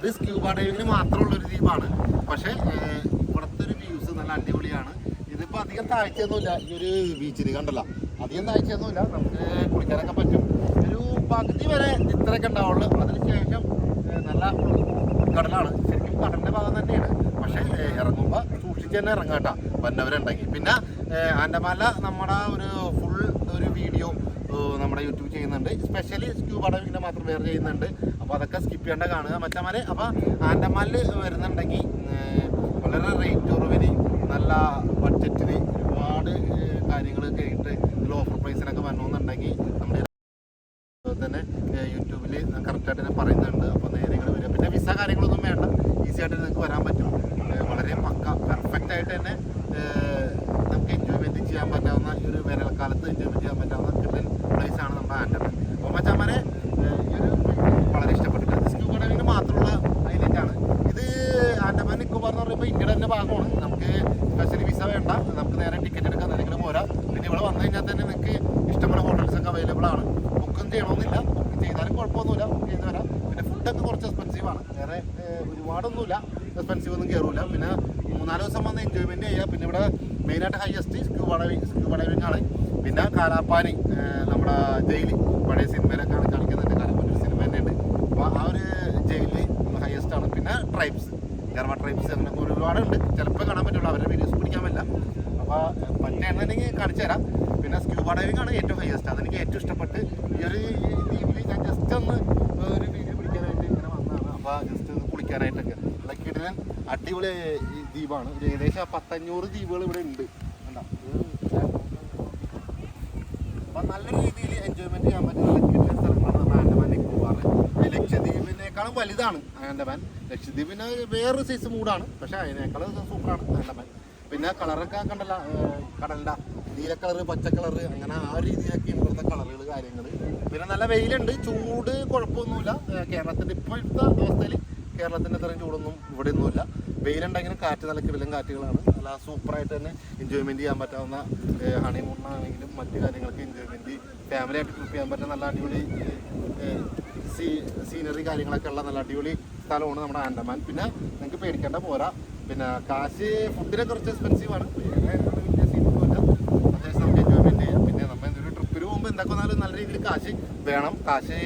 ഇത് സ്ക്യൂബ ഡൈവിങ്ങിന് മാത്രമുള്ള ഒരു ദ്വീപാണ് പക്ഷേ ഇവിടുത്തെ ഒരു വ്യൂസ് നല്ല അടിപൊളിയാണ്. ഇതിപ്പോൾ അധികം താഴ്ചയൊന്നുമില്ല. ഈ ഒരു ബീച്ചിൽ കണ്ടല്ല. അധികം താഴ്ചയൊന്നുമില്ല. നമുക്ക് കുളിക്കാനൊക്കെ പറ്റും. ഒരു പകുതി വരെ ഇത്രയൊക്കെ ഉണ്ടാവുള്ളൂ. അതിന് ശേഷം ഏഹ്, നല്ല കടലാണ് ശരിക്കും കടലിന്റെ ഭാഗം തന്നെയാണ്. പക്ഷേ ഇറങ്ങുമ്പോൾ സൂക്ഷിച്ച് തന്നെ ഇറങ്ങാട്ടാ വന്നവരുണ്ടെങ്കിൽ. പിന്നെ ആൻഡമാല നമ്മുടെ ഒരു ഫുൾ ഒരു വീഡിയോ നമ്മുടെ യൂട്യൂബ് ചെയ്യുന്നുണ്ട്. സ്പെഷ്യലി സ്ക്യൂ ഡൈവിങ്ങിന്റെ മാത്രം വേറെ ചെയ്യുന്നുണ്ട്. അപ്പോൾ അതൊക്കെ സ്കിപ്പ് ചെയ്യേണ്ട കാണുക. മറ്റന്മാർ അപ്പോൾ ആൻഡമാനിൽ വരുന്നുണ്ടെങ്കിൽ വളരെ റേറ്റ് കുറവിന് നല്ല ബഡ്ജറ്റിന് ഒരുപാട് കാര്യങ്ങൾ കഴിഞ്ഞിട്ട് ഓഫർ പ്രൈസിനൊക്കെ വരണമെന്നുണ്ടെങ്കിൽ നമ്മുടെ തന്നെ യൂട്യൂബിൽ കറക്റ്റായിട്ട് തന്നെ പറയുന്നുണ്ട്. അപ്പോൾ നേരെ വരിക. പിന്നെ വിസ കാര്യങ്ങളൊന്നും വേണ്ട. ഈസി ആയിട്ട് നിങ്ങൾക്ക് വരാൻ പറ്റും ഏഹ് വളരെ പക്ക പെർഫെക്റ്റ് ആയിട്ട് തന്നെ ഏഹ് നമുക്ക് എൻജോയ്മെന്റ് ചെയ്യാൻ പറ്റാവുന്ന ഈ ഒരു വേനൽക്കാലത്ത് എൻജോയ്മെന്റ് ചെയ്യാൻ പറ്റാവുന്ന കിട്ടൻ പ്ലേസ് ആണ് നമ്മുടെ ആൻഡമാൻ അപ്പോൾ മച്ചാമാരെ ഏഹ് ഈ ഒരു വളരെ ഇഷ്ടപ്പെട്ടിട്ടുണ്ട് സ്ക്യൂബ ഡൈവിങ്ങിന് മാത്രമുള്ള ഹൈലൈറ്റ് ആണ് ഇത് ആൻഡമാൻ നിക്കോബാർ എന്ന് പറയുമ്പോൾ ഇന്ത്യയുടെ തന്നെ ഭാഗമാണ് നമുക്ക് സ്പെഷ്യൽ വിസ വേണ്ട നമുക്ക് നേരെ ടിക്കറ്റ് എടുക്കാൻ എന്തെങ്കിലും പോരാ പിന്നെ ഇവിടെ വന്നു കഴിഞ്ഞാൽ തന്നെ നിങ്ങൾക്ക് ഇഷ്ടംപോലെ ഹോട്ടൽസ് ഒക്കെ അവൈലബിൾ ആണ് ബുക്കും ചെയ്യണമെന്നില്ല ബുക്ക് ചെയ്താലും കുഴപ്പമൊന്നുമില്ല ബുക്ക് ചെയ്ത് വരാം പിന്നെ ഫുഡൊക്കെ കുറച്ച് എക്സ്പെൻസീവ് ആണ് വേറെ ഏഹ്, ഒരുപാടൊന്നുമില്ല എക്സ്പെൻസീവ് ഒന്നും കയറൂല പിന്നെ മൂന്നാൽ ദിവസം വന്ന് എൻജോയ്മെന്റ് ചെയ്യുക പിന്നെ ഇവിടെ മെയിനായിട്ട് highest scuba diving scuba diving ആണ് പിന്നെ കാലാപ്പാനി ഏഹ്, നമ്മുടെ ജയിൽ പഴയ സിനിമയിലൊക്കെ ആണ് കാണിക്കുന്നുണ്ട് കാലാപ്പാനി ഒരു സിനിമ തന്നെയുണ്ട് അപ്പോൾ ആ ഒരു ജയിലിൽ ഹയസ്റ്റ് ആണ് പിന്നെ ട്രൈബ്സ് കേരള ട്രൈബ്സ് അങ്ങനെ ഒരുപാടുണ്ട് ചിലപ്പോൾ കാണാൻ പറ്റുള്ളൂ. അവരുടെ വീഡിയോസ് പിടിക്കാൻ പറ്റില്ല. അപ്പോൾ പറ്റുകയാണെന്നുണ്ടെങ്കിൽ കാണിച്ചു തരാം. പിന്നെ സ്ക്യൂബ ഡൈവിംഗ് ആണ് ഏറ്റവും ഹയസ്റ്റ് അതെനിക്ക് ഏറ്റവും ഇഷ്ടപ്പെട്ട് ഈ ഒരു രീതിയിൽ ഞാൻ ജസ്റ്റ് ഒന്ന് ഒരു വീഡിയോ പിടിക്കാനായിട്ട് ഇങ്ങനെ വന്നതാണ്. അപ്പോൾ ജസ്റ്റ് കുളിക്കാനായിട്ടൊക്കെ. കിടിലൻ അടിപൊളി ദ്വീപാണ്. ഏകദേശം പത്തഞ്ഞൂറ് ദ്വീപുകൾ ഇവിടെ ഉണ്ട്. അപ്പം നല്ല രീതിയിൽ എൻജോയ്മെന്റ് ചെയ്യാൻ പറ്റുന്ന സ്ഥലങ്ങളാണ് നമ്മൾ ആൻഡമാൻ നിക്കോബാർ ലക്ഷദ്വീപിനേക്കാളും വലുതാണ് ആൻഡമാൻ ലക്ഷദ്വീപിന് വേറൊരു സൈസ് മൂടാണ് പക്ഷെ അതിനേക്കാളും സൂപ്പറാണ് ആൻഡമാൻ പിന്നെ കളറൊക്കെ കണ്ടല്ല കടലിന്റെ നീല കളറ് പച്ച കളറ് അങ്ങനെ ആ രീതിയിലൊക്കെ ഇവിടുത്തെ കളറുകൾ കാര്യങ്ങൾ പിന്നെ നല്ല വെയിലുണ്ട് ചൂട് കുഴപ്പമൊന്നുമില്ല. കേരളത്തിന്റെ ഇപ്പോഴത്തെ അവസ്ഥയിൽ കേരളത്തിന്റെ അത്രയും ചൂടൊന്നും ഇവിടെ ഒന്നുമില്ല വെയിലുണ്ടെങ്കിലും കാറ്റ് നല്ല കിടലും കാറ്റുകളാണ്. നല്ല സൂപ്പറായിട്ട് തന്നെ എൻജോയ്മെന്റ് ചെയ്യാൻ പറ്റാവുന്ന ഹണിമൂണാണെങ്കിലും മറ്റു കാര്യങ്ങൾക്ക് എൻജോയ്മെന്റ് ഫാമിലി ആയിട്ട് ട്രിപ്പ് ചെയ്യാൻ പറ്റുന്ന നല്ല അടിപൊളി സീ സീനറി കാര്യങ്ങളൊക്കെ ഉള്ള നല്ല അടിപൊളി സ്ഥലമാണ് നമ്മുടെ ആൻഡമാൻ. പിന്നെ നിങ്ങൾക്ക് പേടിക്കേണ്ട പോരാ. പിന്നെ കാശ് ഫുഡിനെ കുറച്ച് എക്സ്പെൻസീവ് ആണ്. പിന്നെ നമ്മൾ ട്രിപ്പിന് പോകുമ്പോൾ എന്തൊക്കെ നല്ല രീതിയിൽ കാശ് വേണം. കാശ്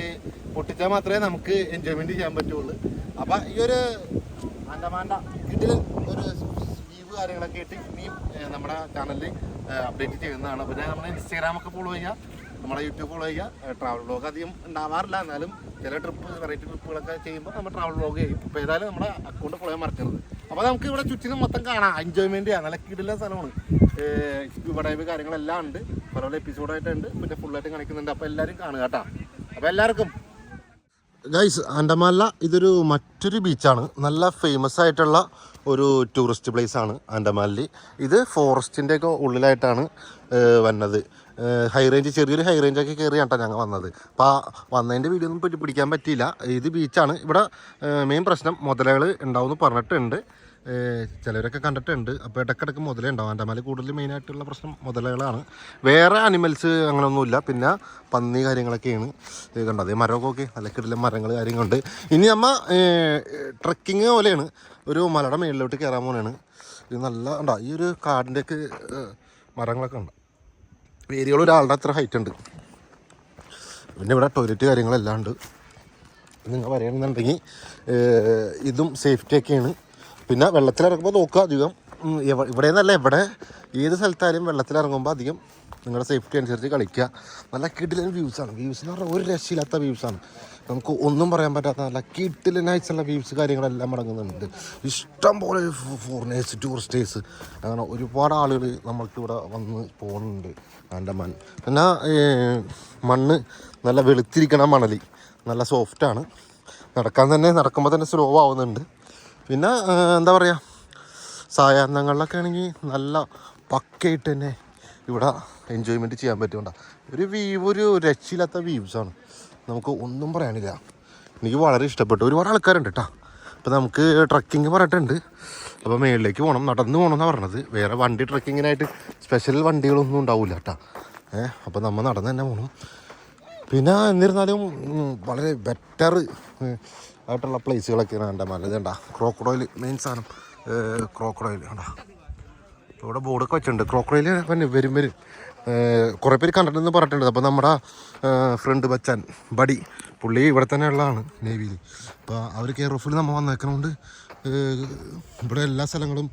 പൊട്ടിച്ചാൽ മാത്രമേ നമുക്ക് എൻജോയ്മെന്റ് ചെയ്യാൻ പറ്റുള്ളൂ. അപ്പം ഈ ഒരു ആൻഡമാന്റെ ഇതിൽ ഒരു കാര്യങ്ങളൊക്കെ ആയിട്ട് ഇനിയും നമ്മുടെ ചാനലിൽ അപ്ഡേറ്റ് ചെയ്യുന്നതാണ്. പിന്നെ നമ്മുടെ ഇൻസ്റ്റാഗ്രാം ഒക്കെ ഫോളോ ചെയ്യുക. നമ്മുടെ യൂട്യൂബ് ഫോളോ ചെയ്യുക. ട്രാവൽ വ്ളോഗ് അധികം ഉണ്ടാവാറില്ല. എന്നാലും ചില ട്രിപ്പ് വെറൈറ്റി ട്രിപ്പുകളൊക്കെ ചെയ്യുമ്പോൾ നമ്മൾ ട്രാവൽ വ്ളോഗ് ചെയ്യും. ഇപ്പോൾ ഏതായാലും നമ്മുടെ അക്കൗണ്ട് ഫോളോ ചെയ്യാൻ മറക്കരുത്. അപ്പോൾ നമുക്ക് ഇവിടെ ചുറ്റിനും മൊത്തം കാണാം. എൻജോയ്മെന്റ് ചെയ്യാം. നല്ല കിടില സ്ഥലമാണ്. സ്ക്യൂബ ഡൈവ് കാര്യങ്ങളെല്ലാം ഉണ്ട്. പല പല എപ്പിസോഡായിട്ടുണ്ട് പിന്നെ ഫുള്ളായിട്ട് കാണിക്കുന്നുണ്ട്. അപ്പോൾ എല്ലാവരും കാണുക കേട്ടോ. അപ്പോൾ എല്ലാവർക്കും ഗൈസ് ആൻഡമാല ഇതൊരു മറ്റൊരു ബീച്ചാണ് നല്ല ഫേമസ് ആയിട്ടുള്ള ഒരു ടൂറിസ്റ്റ് പ്ലേസ് ആണ് ആൻഡമാനിൽ ഇത് ഫോറസ്റ്റിന്റെ ഒക്കെ ഉള്ളിലായിട്ടാണ് വന്നത്. ഹൈ റേഞ്ച് ചെറിയൊരു ഹൈ റേഞ്ച് ഒക്കെ കയറിയാണ് ഞങ്ങൾ വന്നത്. അപ്പോൾ വന്നതിന്റെ വീഡിയോ ഒന്നും പിടി- പിടിക്കാൻ പറ്റിയില്ല. ഇത് ബീച്ചാണ് ഇവിടെ മെയിൻ പ്രശ്നം മുതലകൾ ഉണ്ടാവുമെന്ന് പറഞ്ഞിട്ടുണ്ട്. ചിലരൊക്കെ കണ്ടിട്ടുണ്ട്. അപ്പോൾ ഇടയ്ക്കിടയ്ക്ക് മുതലേ ഉണ്ടാവും. ആൻഡമാനിൽ കൂടുതൽ മെയിനായിട്ടുള്ള പ്രശ്നം മുതലകളാണ്. വേറെ അനിമൽസ് അങ്ങനെയൊന്നുമില്ല. പിന്നെ പന്നി കാര്യങ്ങളൊക്കെയാണ്. കണ്ടത് കണ്ടത് മരമൊക്കെ ഓക്കെ നല്ല കിടിലം മരങ്ങൾ കാര്യങ്ങളുണ്ട്. ഇനി നമ്മ ട്രക്കിങ് പോലെയാണ്. ഒരു മലയുടെ മേളിലോട്ട് കയറാൻ പോലെയാണ് ഇത് നല്ല ഉണ്ടാ ഈ ഒരു കാടിന്റെയൊക്കെ മരങ്ങളൊക്കെ ഉണ്ട്. ഏരിയകൾ ഒരാളുടെ അത്ര ഹൈറ്റ് ഉണ്ട്. പിന്നെ ഇവിടെ ടോയ്ലറ്റ് കാര്യങ്ങളെല്ലാം ഉണ്ട്. നിങ്ങൾ പറയുകയാണെന്നുണ്ടെങ്കിൽ ഇതും സേഫ്റ്റി ഒക്കെയാണ്. പിന്നെ വെള്ളത്തിലിറങ്ങുമ്പോൾ നോക്കുക അധികം. ഇവിടെ നിന്നല്ല എവിടെ ഏത് സ്ഥലത്തായാലും വെള്ളത്തിലിറങ്ങുമ്പോൾ അധികം നിങ്ങളുടെ സേഫ്റ്റി അനുസരിച്ച് കളിക്കുക. നല്ല കിടിലൻ വ്യൂസാണ് വ്യൂസ് എന്ന് പറഞ്ഞാൽ ഒരു രക്ഷയില്ലാത്ത വ്യൂസാണ് നമുക്ക് ഒന്നും പറയാൻ പറ്റാത്ത നല്ല കിട്ടിലനായിട്ടുള്ള വ്യൂസ് കാര്യങ്ങളെല്ലാം അടങ്ങുന്നുണ്ട്. ഇഷ്ടം പോലെ ഫോറിനേഴ്സ് ടൂറിസ്റ്റേഴ്സ് അങ്ങനെ ഒരുപാട് ആളുകൾ നമ്മൾക്ക് ഇവിടെ വന്ന് പോകുന്നുണ്ട് ആൻഡമാൻ പിന്നെ മണ്ണ് നല്ല വെളുത്തിരിക്കണ മണലി. നല്ല സോഫ്റ്റാണ് നടക്കാൻ തന്നെ നടക്കുമ്പോൾ തന്നെ സ്ലോ ആവുന്നുണ്ട്. പിന്നെ എന്താ പറയുക സായാഹ്നങ്ങളിലൊക്കെ ആണെങ്കിൽ നല്ല പക്കയായിട്ട് തന്നെ ഇവിടെ എൻജോയ്മെന്റ് ചെയ്യാൻ പറ്റുന്നുണ്ട. ഒരു വ്യൂ ഒരു രക്ഷയില്ലാത്ത വ്യൂസാണ് നമുക്ക് ഒന്നും പറയാനില്ല. എനിക്ക് വളരെ ഇഷ്ടപ്പെട്ടു. ഒരുപാട് ആൾക്കാരുണ്ട് കേട്ടോ അപ്പോൾ നമുക്ക് ട്രക്കിങ് പറഞ്ഞിട്ടുണ്ട്. അപ്പോൾ മേളിലേക്ക് പോകണം നടന്ന് പോകണം എന്നാണ് പറഞ്ഞത്. വേറെ വണ്ടി ട്രക്കിങ്ങിനായിട്ട് സ്പെഷ്യൽ വണ്ടികളൊന്നും ഉണ്ടാവില്ല കേട്ടോ ഏഹ് അപ്പോൾ നമ്മൾ നടന്ന് തന്നെ പോകണം പിന്നെ എന്നിരുന്നാലും വളരെ ബെറ്റർ ആയിട്ടുള്ള പ്ലേസുകളൊക്കെയാണ് ആൻഡമാനിൽ ഇതേണ്ട ക്രോക്കഡോയിൽ മെയിൻ സാധനം. ക്രോക്കഡോയിൽ കണ്ടാ. ഇവിടെ ബോർഡൊക്കെ വെച്ചിട്ടുണ്ട്. ക്രോക്കഡോയിൽ പിന്നെ വരും വരും. കുറേ പേര് കണ്ടിട്ടുണ്ടെന്ന് പറഞ്ഞിട്ടുണ്ട്. അപ്പോൾ നമ്മുടെ ഫ്രണ്ട് ബച്ചാൻ ബഡി പുള്ളി ഇവിടെ തന്നെ ഉള്ളതാണ് നേവിയിൽ അപ്പോൾ അവർ കെയർ ഓഫിൽ നമ്മൾ വന്നേക്കണോണ്ട് ഇവിടെ എല്ലാ സ്ഥലങ്ങളും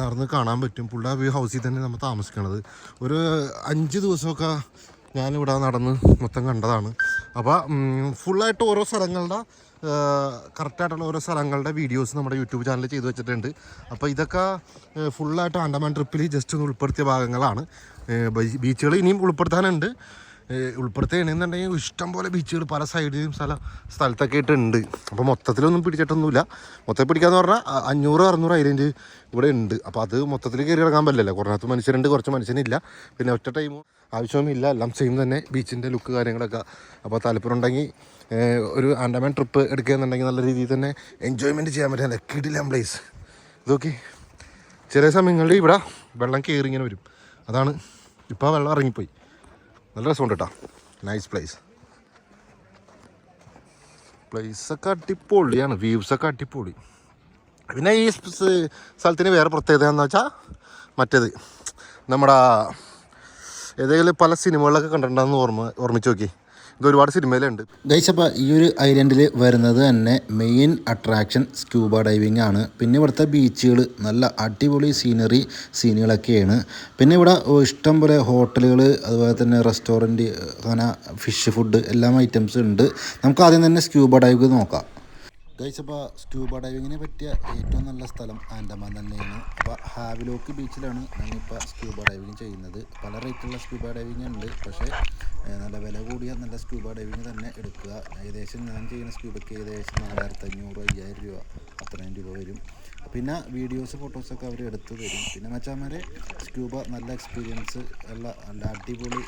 നടന്ന് കാണാൻ പറ്റും. പുള്ളി വ്യൂ ഹൗസിൽ തന്നെ നമ്മൾ താമസിക്കണത്. ഒരു അഞ്ച് ദിവസമൊക്കെ ഞാനിവിടെ നടന്ന് മൊത്തം കണ്ടതാണ്. അപ്പോൾ ഫുള്ളായിട്ട് ഓരോ സ്ഥലങ്ങളുടെ കറക്റ്റായിട്ടുള്ള ഓരോ സ്ഥലങ്ങളുടെ വീഡിയോസ് നമ്മുടെ യൂട്യൂബ് ചാനലിൽ ചെയ്തു വെച്ചിട്ടുണ്ട്. അപ്പോൾ ഇതൊക്കെ ഫുള്ളായിട്ട് ആൻഡമാൻ ട്രിപ്പിൽ ജസ്റ്റ് ഒന്ന് ഉൾപ്പെടുത്തിയ ഭാഗങ്ങളാണ്. ബീച്ചുകൾ ഇനിയും ഉൾപ്പെടുത്താനുണ്ട്. ഉൾപ്പെടുത്തുകയാണെന്നുണ്ടെങ്കിൽ ഇഷ്ടം പോലെ ബീച്ചുകൾ പല സൈഡിലും സ്ഥല സ്ഥലത്തൊക്കെ ആയിട്ടുണ്ട്. അപ്പോൾ മൊത്തത്തിലൊന്നും പിടിച്ചിട്ടൊന്നുമില്ല. മൊത്തത്തിൽ പിടിക്കാന്ന് പറഞ്ഞാൽ അഞ്ഞൂറ് അറുന്നൂറ് ഐലൻഡ് ഇവിടെ ഉണ്ട്. അപ്പോൾ അത് മൊത്തത്തിൽ കയറി ഇറങ്ങാൻ പറ്റില്ലല്ലോ. കുറഞ്ഞത്ത് മനുഷ്യരുണ്ട് കുറച്ച് മനുഷ്യനില്ല. പിന്നെ ഒറ്റ ടൈം ആവശ്യവുമില്ല എല്ലാം സെയിം തന്നെ. ബീച്ചിന്റെ ലുക്ക് കാര്യങ്ങളൊക്കെ. അപ്പോൾ താല്പര്യം ഉണ്ടെങ്കിൽ ഒരു ആൻഡമാൻ ട്രിപ്പ് എടുക്കുകയെന്നുണ്ടെങ്കിൽ നല്ല രീതിയിൽ തന്നെ എൻജോയ്മെന്റ് ചെയ്യാൻ പറ്റുന്ന കിടിലം പ്ലേസ് ഇതൊക്കെ ചില സമയങ്ങളിൽ ഇവിടെ വെള്ളം കയറി ഇങ്ങനെ വരും. അതാണ് ഇപ്പോൾ വെള്ളം ഇറങ്ങിപ്പോയി. നല്ല രസമുണ്ട് കേട്ടോ നൈസ് പ്ലേസ് പ്ലേസൊക്കെ അടിപൊളിയാണ്. വ്യൂസൊക്കെ അടിപൊളി. പിന്നെ ഈ സ്ഥലത്തിന് വേറെ പ്രത്യേകത എന്ന് വെച്ചാൽ മറ്റേത്. നമ്മുടെ ഏതെങ്കിലും പല സിനിമകളിലൊക്കെ കണ്ടിട്ടുണ്ടെന്ന് ഓർമ്മ ഓർമ്മിച്ച് നോക്കി. ഇത് ഒരുപാട് സിനിമയിലുണ്ട് ഗൈസ് അപ്പോൾ ഈ ഒരു ഐലൻഡിൽ വരുന്നത് തന്നെ മെയിൻ അട്രാക്ഷൻ സ്ക്യൂബ ഡൈവിംഗ് ആണ്. പിന്നെ ഇവിടുത്തെ ബീച്ചുകൾ നല്ല അടിപൊളി സീനറി സീനുകളൊക്കെയാണ്. പിന്നെ ഇവിടെ ഇഷ്ടം പോലെ ഹോട്ടലുകൾ അതുപോലെ തന്നെ റെസ്റ്റോറന്റ് അങ്ങനെ ഫിഷ് ഫുഡ് എല്ലാം ഐറ്റംസ് ഉണ്ട്. നമുക്ക് ആദ്യം തന്നെ സ്ക്യൂബ ഡൈവ് നോക്കാം. അപ്പോൾ സ്ക്യൂബ ഡൈവിങ്ങിന് പറ്റിയ ഏറ്റവും നല്ല സ്ഥലം ആൻഡമാൻ തന്നെയാണ്. അപ്പോൾ ഹാവിലോക്ക് ബീച്ചിലാണ് ഞാനിപ്പോൾ സ്ക്യൂബ ഡൈവിങ് ചെയ്യുന്നത്. പല റേറ്റുള്ള സ്ക്യൂബ ഡൈവിങ് ഉണ്ട്. പക്ഷേ നല്ല വില കൂടിയ നല്ല സ്ക്യൂബ ഡൈവിങ് തന്നെ എടുക്കുക. ഏകദേശം ഞാൻ ചെയ്യുന്ന സ്ക്യൂബയ്ക്ക് ഏകദേശം നാലായിരത്തി അഞ്ഞൂറ് അയ്യായിരം രൂപ അത്രയും രൂപ വരും. പിന്നെ വീഡിയോസ് ഫോട്ടോസൊക്കെ അവർ എടുത്ത് തരും. പിന്നെ മച്ചാമാരെ സ്ക്യൂബ നല്ല എക്സ്പീരിയൻസ് ഉള്ള നല്ല അടിപൊളി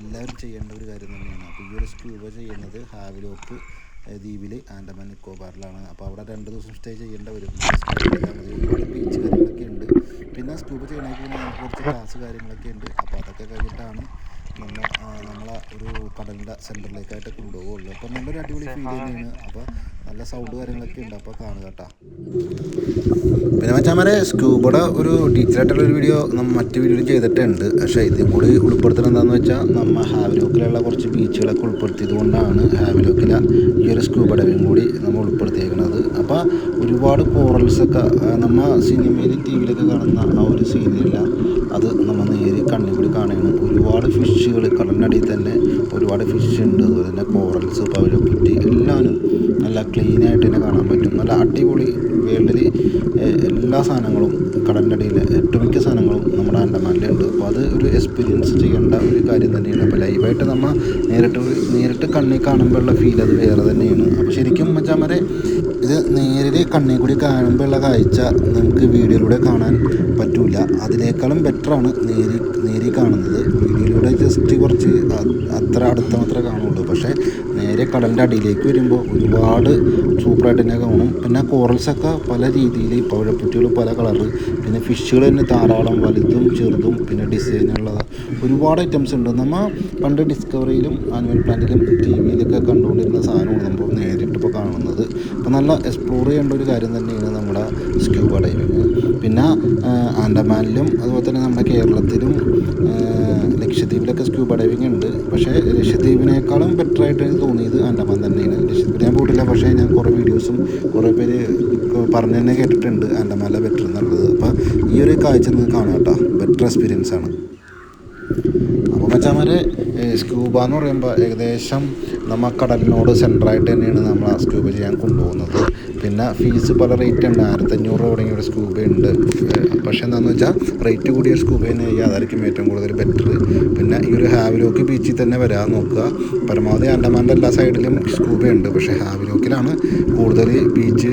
എല്ലാവരും ചെയ്യേണ്ട ഒരു കാര്യം തന്നെയാണ്. അപ്പോൾ ഈ ഒരു സ്ക്യൂബ ചെയ്യുന്നത് ഹാവിലോക്ക് ദ്വീപിൽ ആൻഡമാൻ നിക്കോബാറിലാണ്. അപ്പോൾ അവിടെ രണ്ട് ദിവസം സ്റ്റേ ചെയ്യേണ്ട വരും ഒരുപാട് ബീച്ച് കാര്യങ്ങളൊക്കെ ഉണ്ട്. പിന്നെ സ്കൂബ ചെയ്യണമെങ്കിൽ പിന്നെ നമുക്ക് കുറച്ച് ക്ലാസ് കാര്യങ്ങളൊക്കെ ഉണ്ട്. അപ്പോൾ അതൊക്കെ കഴിഞ്ഞിട്ടാണ് നമ്മൾ നമ്മളെ ഒരു കടലിന്റെ സെന്ററിലേക്കായിട്ട് കൊണ്ടുപോകുള്ളൂ അപ്പോൾ നല്ലൊരു അടിപൊളി ഫീൽ തന്നെയാണ്. അപ്പോൾ നല്ല സൗണ്ട് കാര്യങ്ങളൊക്കെ ഉണ്ട്. അപ്പോൾ കാണുക കേട്ടോ. പിന്നെ മച്ചാമാരെ സ്കൂബയുടെ ഒരു ഡീറ്റെയിൽ ആയിട്ടുള്ള ഒരു വീഡിയോ നമ്മൾ മറ്റു വീഡിയോയിൽ ചെയ്തിട്ടുണ്ട്. പക്ഷേ ഇതും കൂടി ഉൾപ്പെടുത്തുന്നത് എന്താണെന്ന് വെച്ചാൽ നമ്മൾ ഹാവിലോക്കിലുള്ള കുറച്ച് ബീച്ചുകളൊക്കെ ഉൾപ്പെടുത്തിയത് കൊണ്ടാണ് ഹാവിലോക്കിലെ ഈ ഒരു ഡൈവിങ് കൂടി നമ്മൾ ഉൾപ്പെടുത്തിയേക്കുന്നത് അപ്പോൾ ഒരുപാട് കോറൽസൊക്കെ നമ്മൾ സിനിമയിലും ടി വിയിലൊക്കെ കാണുന്ന ആ ഒരു സീനില്ല അത് നമ്മൾ നേരി കണ്ണിൽ കൂടി കാണുകയാണ്. ഒരുപാട് ഫിഷുകൾ കടലിനടിയിൽ തന്നെ ഒരുപാട് ഫിഷ് ഉണ്ട്. അതുപോലെ തന്നെ കോറൽസ് പവരക്കുറ്റി എല്ലാവരും നല്ല ക്ലീൻ ആയിട്ട് തന്നെ കാണാൻ പറ്റും. നല്ല അടിപൊളി വേൾഡിൽ എല്ലാ സാധനങ്ങളും കടലിന്റെ അടിയിൽ ഒട്ടുമിക്ക സാധനങ്ങളും നമ്മുടെ ആൻഡമാനിലുണ്ട് അപ്പോൾ അത് ഒരു എക്സ്പീരിയൻസ് ചെയ്യേണ്ട ഒരു കാര്യം തന്നെയാണ്. അപ്പോൾ ലൈവായിട്ട് നമ്മൾ നേരിട്ട് നേരിട്ട് കണ്ണിൽ കാണുമ്പോഴുള്ള ഫീൽ അത് വേറെ തന്നെയാണ്. അപ്പോൾ ശരിക്കും മച്ചാമരെ ഇത് നേരിൽ കണ്ണിൽ കൂടി കാണുമ്പോഴുള്ള കാഴ്ച നമുക്ക് വീഡിയോയിലൂടെ കാണാൻ പറ്റില്ല അതിനേക്കാളും ബെറ്ററാണ് നേരി നേരി കാണുന്നത്. ജസ്റ്റ് കുറച്ച് അത്ര അടുത്ത മാത്രമേ കാണുള്ളൂ. പക്ഷേ നേരെ കടലിന്റെ അടിയിലേക്ക് വരുമ്പോൾ ഒരുപാട് സൂപ്പറായിട്ട് തന്നെ കാണും. പിന്നെ കോറൽസൊക്കെ പല രീതിയിൽ പഴപ്പുറ്റികൾ പല കളറ് പിന്നെ ഫിഷുകൾ തന്നെ ധാരാളം വലുതും ചെറുതും പിന്നെ ഡിസൈനുള്ള ഒരുപാട് ഐറ്റംസ് ഉണ്ട്. നമ്മൾ പണ്ട് ഡിസ്കവറിയിലും ആനുവൽ പ്ലാന്റിലും ടി വിയിലൊക്കെ കണ്ടുകൊണ്ടിരുന്ന സാധനമാണ് നമ്മൾ നേരിട്ട് ഇപ്പോൾ കാണുന്നത്. അപ്പോൾ നല്ല എക്സ്പ്ലോർ ചെയ്യേണ്ട ഒരു കാര്യം തന്നെയാണ് നമ്മുടെ സ്ക്യൂബ ഡൈവിങ് പിന്നെ ആൻഡമാനിലും അതുപോലെ തന്നെ നമ്മുടെ കേരളത്തിലും ലക്ഷദ്വീപിലൊക്കെ സ്ക്യൂബ ഡൈവിങ് ഉണ്ട്. പക്ഷേ ലക്ഷദ്വീപിനേക്കാളും ബെറ്റർ ആയിട്ട് എനിക്ക് തോന്നിയത് ആൻഡമാൻ തന്നെയാണ്. ലക്ഷദ്വീപിൽ ഞാൻ പോയിട്ടില്ല പക്ഷേ ഞാൻ കുറേ വീഡിയോസും കുറേ പേര് പറഞ്ഞു തന്നെ കേട്ടിട്ടുണ്ട് ആൻഡമാനിലെ ബെറ്റർ എന്നുള്ളത്. അപ്പോൾ ഈ ഒരു കാഴ്ച നിങ്ങൾക്ക് കാണാം കേട്ടോ. ബെറ്റർ എക്സ്പീരിയൻസ് ആണ്. അപ്പോൾ മച്ചാമാരെ സ്ക്യൂബ എന്ന് പറയുമ്പോൾ ഏകദേശം നമ്മൾ കടലിനോട് സെന്ററായിട്ട് തന്നെയാണ് നമ്മൾ സ്ക്യൂബ ചെയ്യാൻ കൊണ്ടുപോകുന്നത്. പിന്നെ ഫീസ് പല റേറ്റ് ഉണ്ട്. ആയിരത്തഞ്ഞൂറ് രൂപ തുടങ്ങിയ ഒരു സ്കൂബ ഉണ്ട്. ഏഹ് പക്ഷേ എന്താണെന്ന് വെച്ചാൽ റേറ്റ് കൂടിയ സ്കൂബ തന്നെ ചെയ്യുക അതായിരിക്കും ഏറ്റവും കൂടുതൽ ബെറ്റർ പിന്നെ ഈ ഒരു ഹാവിലോക്ക് ബീച്ചിൽ തന്നെ വരാൻ നോക്കുക. പരമാവധി ആൻഡമാന്റെ എല്ലാ സൈഡിലും സ്കൂബ ഉണ്ട്. പക്ഷേ ഹാവിലോക്കിലാണ് കൂടുതൽ ബീച്ച്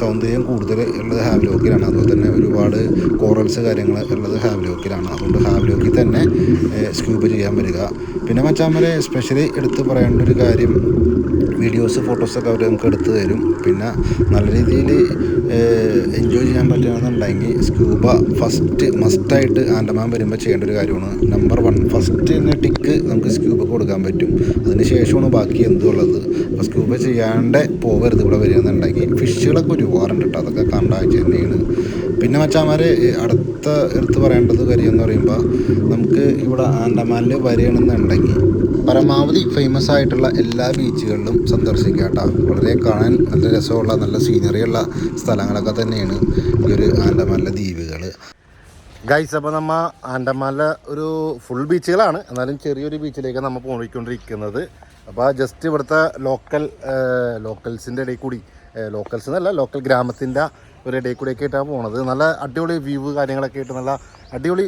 സൗന്ദര്യം കൂടുതൽ ഉള്ളത് ഹാവിലോക്കിലാണ്. അതുപോലെ തന്നെ ഒരുപാട് കോറൽസ് കാര്യങ്ങൾ ഉള്ളത് ഹാവിലോക്കിലാണ്. അതുകൊണ്ട് ഹാവിലോക്കിൽ തന്നെ സ്കൂബ് ചെയ്യാൻ വരിക. പിന്നെ മച്ചാമ്മരെ സ്പെഷ്യലി എടുത്ത് പറയേണ്ട ഒരു കാര്യം വീഡിയോസ് ഫോട്ടോസൊക്കെ അവർ നമുക്ക് എടുത്തു തരും. പിന്നെ നല്ല രീതിയിൽ എൻജോയ് ചെയ്യാൻ പറ്റുകയാണെന്നുണ്ടെങ്കിൽ സ്കൂബ ഫസ്റ്റ് മസ്റ്റായിട്ട് ആൻഡമാൻ വരുമ്പോൾ ചെയ്യേണ്ട ഒരു കാര്യമാണ്. നമ്പർ വൺ ഫസ്റ്റ് തന്നെ ടിക്ക് നമുക്ക് സ്കൂബ കൊടുക്കാൻ പറ്റും. അതിന് ശേഷമാണ് ബാക്കി എന്തുള്ളത് അപ്പോൾ സ്കൂബ ചെയ്യാണ്ട് പോകരുത് ഇവിടെ വരികയെന്നുണ്ടെങ്കിൽ ഫിഷുകളൊക്കെ ഒരുപാടുണ്ട് കേട്ടോ. അതൊക്കെ കണ്ടാഴ്ച തന്നെയാണ്. പിന്നെ മച്ചാമാർ അടുത്ത എടുത്ത് പറയേണ്ടത് കാര്യം എന്ന് പറയുമ്പോൾ നമുക്ക് ഇവിടെ ആൻഡമാനിൽ വരികയാണെന്നുണ്ടെങ്കിൽ പരമാവധി ഫേമസ് ആയിട്ടുള്ള എല്ലാ ബീച്ചുകളിലും സന്ദർശിക്കുക കേട്ടോ വളരെ കാണാൻ നല്ല രസമുള്ള നല്ല സീനറിയുള്ള സ്ഥലങ്ങളൊക്കെ തന്നെയാണ് ഈ ഒരു ആൻഡമാനിലെ ദ്വീപുകൾ ഗൈസ് അപ്പോൾ നമ്മൾ ആൻഡമാനിലെ ഒരു ഫുൾ ബീച്ചുകളാണ് എന്നാലും ചെറിയൊരു ബീച്ചിലേക്ക് നമ്മൾ പോയിക്കൊണ്ടിരിക്കുന്നത്. അപ്പോൾ ജസ്റ്റ് ഇവിടുത്തെ ലോക്കൽ ലോക്കൽസിന്റെ ഇടയിൽ കൂടി ലോക്കൽസ് എന്നല്ല ലോക്കൽ ഗ്രാമത്തിന്റെ ഒരു ഡേ കൂടെയൊക്കെ ആയിട്ടാണ് പോണത്. നല്ല അടിപൊളി വ്യൂ കാര്യങ്ങളൊക്കെ ആയിട്ട് നല്ല അടിപൊളി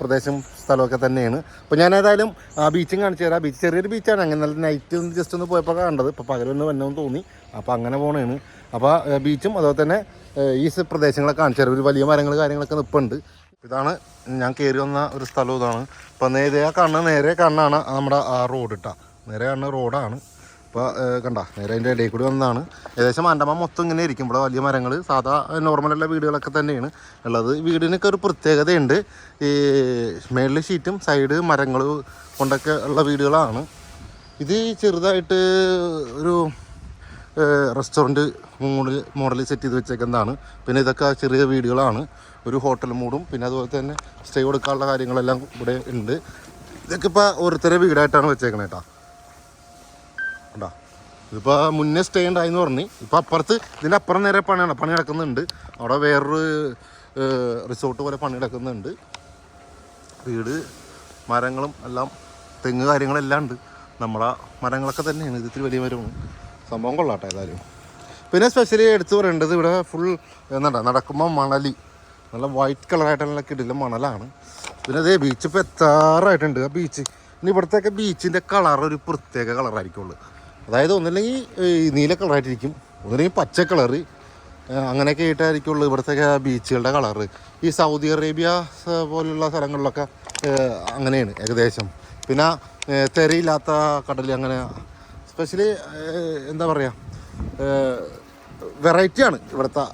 പ്രദേശം സ്ഥലമൊക്കെ തന്നെയാണ്. അപ്പോൾ ഞാൻ ഏതായാലും ആ ബീച്ചും കാണിച്ചു തരാം. ബീച്ച് ചെറിയൊരു ബീച്ചാണ് അങ്ങനെ നല്ല നൈറ്റ് ഒന്ന് ജസ്റ്റ് ഒന്ന് പോയപ്പോൾ കണ്ടത്. ഇപ്പോൾ പകലൊന്ന് വന്നെന്ന് തോന്നി. അപ്പോൾ അങ്ങനെ പോണേണ്. അപ്പോൾ ബീച്ചും അതുപോലെ തന്നെ ഈ പ്രദേശങ്ങളൊക്കെ കാണിച്ചു തരാം. ഒരു വലിയ മരങ്ങൾ കാര്യങ്ങളൊക്കെ നിൽപ്പുണ്ട് ഇതാണ് ഞാൻ കയറി വന്ന ഒരു സ്ഥലം ഇതാണ്. അപ്പോൾ നേരെ കാണുന്ന നേരെ കണ്ണാണ് നമ്മുടെ ആ റോഡ് ഇട്ടാ. നേരെ കാണുന്ന റോഡാണ് ഇപ്പോൾ കണ്ട നേരെ അതിന്റെ ഇടയിൽ കൂടി വന്നതാണ്. ഏകദേശം ആൻഡമാൻ മൊത്തം ഇങ്ങനെ ഇരിക്കും. ഇവിടെ വലിയ മരങ്ങൾ സാധാ നോർമലുള്ള വീടുകളൊക്കെ തന്നെയാണ് ഉള്ളത്. വീടിനൊക്കെ ഒരു പ്രത്യേകതയുണ്ട്. ഈ മേളിൽ ഷീറ്റും സൈഡ് മരങ്ങൾ കൊണ്ടൊക്കെ ഉള്ള വീടുകളാണ്. ഇത് ചെറുതായിട്ട് ഒരു റെസ്റ്റോറന്റ് മോഡൽ മോഡൽ സെറ്റ് ചെയ്ത് വെച്ചേക്കുന്നതാണ്. പിന്നെ ഇതൊക്കെ ചെറിയ വീടുകളാണ്. ഒരു ഹോട്ടൽ മൂടും പിന്നെ അതുപോലെ തന്നെ സ്റ്റേ കൊടുക്കാനുള്ള കാര്യങ്ങളെല്ലാം ഇവിടെ ഉണ്ട്. ഇതൊക്കെ ഇപ്പോൾ ഓരോരുത്തരെ വീടായിട്ടാണ് വെച്ചേക്കണേ കേട്ടോ കണ്ടാ ഇതിപ്പോൾ മുന്നേ സ്റ്റേ ഉണ്ടായെന്ന് പറഞ്ഞു. ഇപ്പോൾ അപ്പുറത്ത് ഇതിന്റെ അപ്പുറം നേരെ പണിയാണ്. പണി നടക്കുന്നുണ്ട്. അവിടെ വേറൊരു റിസോർട്ട് പോലെ പണി നടക്കുന്നുണ്ട്. വീട് മരങ്ങളും എല്ലാം തെങ്ങ് കാര്യങ്ങളെല്ലാം ഉണ്ട്. നമ്മളെ മരങ്ങളൊക്കെ തന്നെയാണ്. ഇത് ഇത്തിരി വലിയ മരമാണ്. സംഭവം കൊള്ളാട്ടെ ഏതായാലും. പിന്നെ സ്പെഷ്യലി എടുത്തു പറയേണ്ടത് ഇവിടെ ഫുൾ എന്താ നടക്കുമ്പോൾ മണലി. നല്ല വൈറ്റ് കളറായിട്ടുള്ള കിടില മണലാണ്. പിന്നെ അതേ ബീച്ച് ഇപ്പോൾ എത്താറായിട്ടുണ്ട്. ആ ബീച്ച് ഇനി ഇവിടുത്തെയൊക്കെ ബീച്ചിന്റെ കളർ ഒരു പ്രത്യേക കളറായിരിക്കുള്ളൂ അതായത് ഒന്നില്ലെങ്കിൽ നീല കളറായിട്ടിരിക്കും ഒന്നില്ലെങ്കിൽ പച്ച കളറ് അങ്ങനെയൊക്കെ ആയിട്ടായിരിക്കുള്ളൂ ഇവിടുത്തെ ബീച്ചുകളുടെ കളറ് ഈ സൗദി അറേബ്യ പോലുള്ള സ്ഥലങ്ങളിലൊക്കെ അങ്ങനെയാണ് ഏകദേശം. പിന്നെ തെരയില്ലാത്ത കടൽ അങ്ങനെ സ്പെഷ്യലി എന്താ പറയുക വെറൈറ്റിയാണ് ഇവിടുത്തെ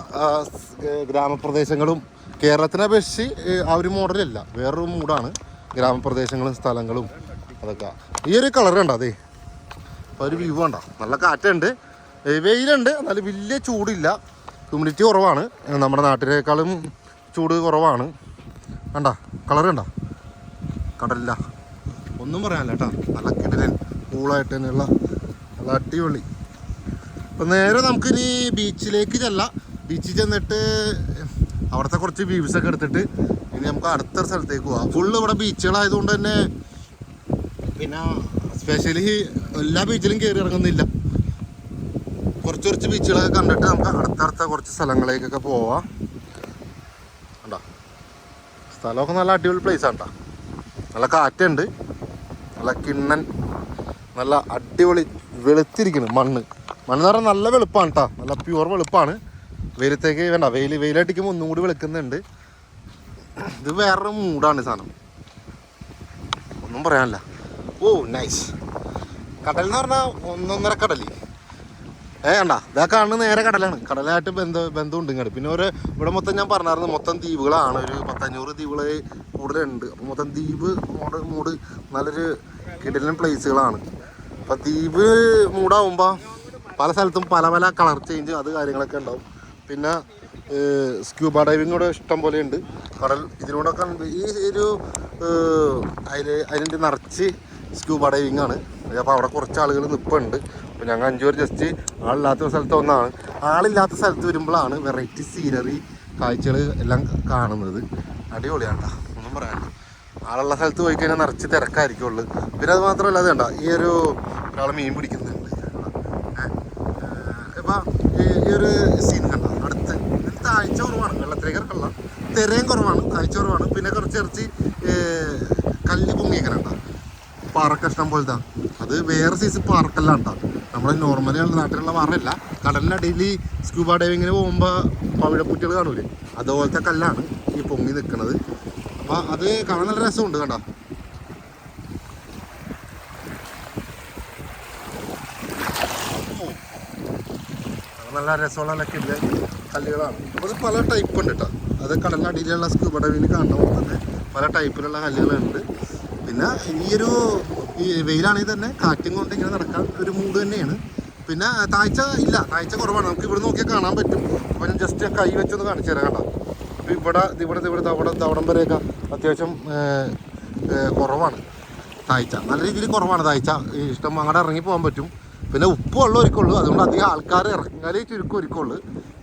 ഗ്രാമപ്രദേശങ്ങളും. കേരളത്തിനെ അപേക്ഷിച്ച് ആ ഒരു മോഡലല്ല വേറൊരു മൂഡാണ് ഗ്രാമപ്രദേശങ്ങളും സ്ഥലങ്ങളും അതൊക്കെ. ഈ ഒരു കളർ കണ്ടോ അതെ? അപ്പോൾ ഒരു വ്യൂ വേണ്ട നല്ല കാറ്റുണ്ട്. വെയിലുണ്ട്. എന്നാലും വലിയ ചൂടില്ല. ഹ്യൂമിഡിറ്റി കുറവാണ്. നമ്മുടെ നാട്ടിലേക്കാളും ചൂട് കുറവാണ്. വേണ്ട കളർ കണ്ട? കടലില്ല ഒന്നും പറയാനില്ല കേട്ടോ. നല്ല കിടലൻ കൂളായിട്ട് തന്നെയുള്ള നല്ല അടിപൊളി. അപ്പം നേരെ നമുക്കിനി ബീച്ചിലേക്ക് ചെല്ലാം. ബീച്ചിൽ ചെന്നിട്ട് അവിടുത്തെ കുറച്ച് വ്യൂസ് ഒക്കെ എടുത്തിട്ട് ഇനി നമുക്ക് അടുത്തൊരു സ്ഥലത്തേക്ക് പോവാം. ഫുള്ള് ഇവിടെ ബീച്ചുകളായതുകൊണ്ട് തന്നെ പിന്നെ സ്പെഷ്യലി എല്ലാ ബീച്ചിലും കയറി ഇറങ്ങുന്നില്ല. കുറച്ച് കുറച്ച് ബീച്ചുകളൊക്കെ കണ്ടിട്ട് നമുക്ക് അടുത്തടുത്ത കുറച്ച് സ്ഥലങ്ങളിലേക്കൊക്കെ പോവാം. കണ്ടോ? സ്ഥലമൊക്കെ നല്ല അടിപൊളി പ്ലേസ് ആണ് കേട്ടോ. നല്ല കാറ്റുണ്ട്. നല്ല കിണ്ണൻ നല്ല അടിപൊളി വെളുത്തിരിക്കുന്നു മണ്ണ്. മണ്ണ് എന്ന് പറഞ്ഞാൽ നല്ല വെളുപ്പാണ് കേട്ടോ. നല്ല പ്യുവർ വെളുപ്പാണ്. വെയിലത്തേക്ക് വേണ്ട വെയിൽ വെയിലടിക്കുമ്പോൾ ഒന്നും കൂടി വെളുക്കുന്നുണ്ട്. ഇത് വേറൊരു മൂടാണ് സാധനം. ഒന്നും പറയാനില്ല. ഓ നൈസ് കടൽ എന്ന് പറഞ്ഞാൽ ഒന്നൊന്നര കടൽ ഏ കണ്ട? ഇതാ കാണുന്ന നേരെ കടലാണ്. കടലായിട്ട് ബന്ധം ബന്ധമുണ്ട് ഇങ്ങോട്ട് പിന്നെ ഒരു ഇവിടെ മൊത്തം ഞാൻ പറഞ്ഞായിരുന്നു മൊത്തം ദ്വീപുകളാണ്. ഒരു പത്തഞ്ഞൂറ് ദ്വീപുകൾ കൂടുതലുണ്ട്. അപ്പോൾ മൊത്തം ദ്വീപ് മൂട് മൂട് നല്ലൊരു കിടലൻ പ്ലേസുകളാണ് അപ്പോൾ ദ്വീപ് മൂടാവുമ്പോൾ പല സ്ഥലത്തും പല പല കളർ ചേഞ്ച് അത് കാര്യങ്ങളൊക്കെ ഉണ്ടാവും. പിന്നെ സ്ക്യൂബ ഡൈവിംഗ് കൂടെ ഇഷ്ടം പോലെ ഉണ്ട്. കടൽ ഇതിനോടൊക്കെ ഈ ഒരു അതിൽ അതിന്റെ നിറച്ച് സ്ക്യൂബ ഡൈവിങ് ആണ്. അപ്പോൾ അവിടെ കുറച്ച് ആളുകൾ നിൽപ്പുണ്ട് അപ്പോൾ ഞങ്ങൾ അഞ്ചു പേർ ജസ്റ്റ് ആളില്ലാത്ത സ്ഥലത്ത് ഒന്നാണ് ആളില്ലാത്ത സ്ഥലത്ത് വരുമ്പോഴാണ് വെറൈറ്റി സീനറി കാഴ്ചകൾ എല്ലാം കാണുന്നത്. അടിപൊളിയാണ് ഒന്നും പറയാനില്ല. ആളുള്ള സ്ഥലത്ത് പോയി കഴിഞ്ഞാൽ നിറച്ച് തിരക്കായിരിക്കുള്ളൂ. പിന്നെ അത് മാത്രമല്ല അത് വേണ്ട ഈ ഒരു ഒരാൾ മീൻ പിടിക്കുന്നുണ്ട്. ഇപ്പം ഈ ഒരു സീൻ കണ്ട? അടുത്ത്. താഴ്ച കുറവാണ്. വെള്ളത്തിലേക്ക് ഇറക്കല്ല തിരയും കുറവാണ്. താഴ്ച കുറവാണ്. പിന്നെ കുറച്ച് ഇറച്ചി കല്ല് പൊങ്ങിയേക്കണണ്ട പാറക്കഷ്ണം പോലത്തെ അത് വേറെ സൈസ് പാറക്കല്ലാണ് നമ്മുടെ നോർമലി നാട്ടിലുള്ള പാറയല്ല. കടലിനടിയിൽ സ്കൂബ ഡൈവിങ്ങിന് പോകുമ്പോൾ പവിഴപ്പുറ്റികൾ കാണൂലേ? അതുപോലത്തെ കല്ലാണ് ഈ പൊങ്ങി നിൽക്കുന്നത് അപ്പോൾ അത് കാണാൻ നല്ല രസമുണ്ട് കണ്ട? നല്ല രസമുള്ള കിടില കല്ലുകളാണ്. അപ്പോൾ പല ടൈപ്പ് ഉണ്ട് കേട്ടോ അത് കടലിനടിയിലുള്ള സ്കൂബ ഡൈവിങ്ങിന് കാണുന്ന പോലെ തന്നെ പല ടൈപ്പിലുള്ള കല്ലുകളുണ്ട്. പിന്നെ ഈയൊരു ഈ വെയിലാണെങ്കിൽ തന്നെ കാറ്റും കൊണ്ട് ഇങ്ങനെ നടക്കാൻ ഒരു മൂഡ് തന്നെയാണ്. പിന്നെ താഴ്ച ഇല്ല. താഴ്ച കുറവാണ്. നമുക്ക് ഇവിടെ നോക്കിയാൽ കാണാൻ പറ്റും. അപ്പോൾ ഞാൻ ജസ്റ്റ് ഞാൻ കൈ വെച്ചൊന്ന് കാണിച്ചു തരാം കേട്ടോ. അപ്പോൾ ഇവിടെ ഇവിടെ ഇവിടെ അവിടെ അവിടം വരെയൊക്കെ അത്യാവശ്യം കുറവാണ് താഴ്ച. നല്ല രീതിയിൽ കുറവാണ് താഴ്ച. ഇഷ്ടം അങ്ങോട്ട് ഇറങ്ങി പോകാൻ പറ്റും. പിന്നെ ഉപ്പ് വെള്ളം ഒരുക്കുള്ളൂ അതുകൊണ്ട് അധികം ആൾക്കാർ ഇറങ്ങാലേ ചുരുക്കം ഒരുക്കുള്ളൂ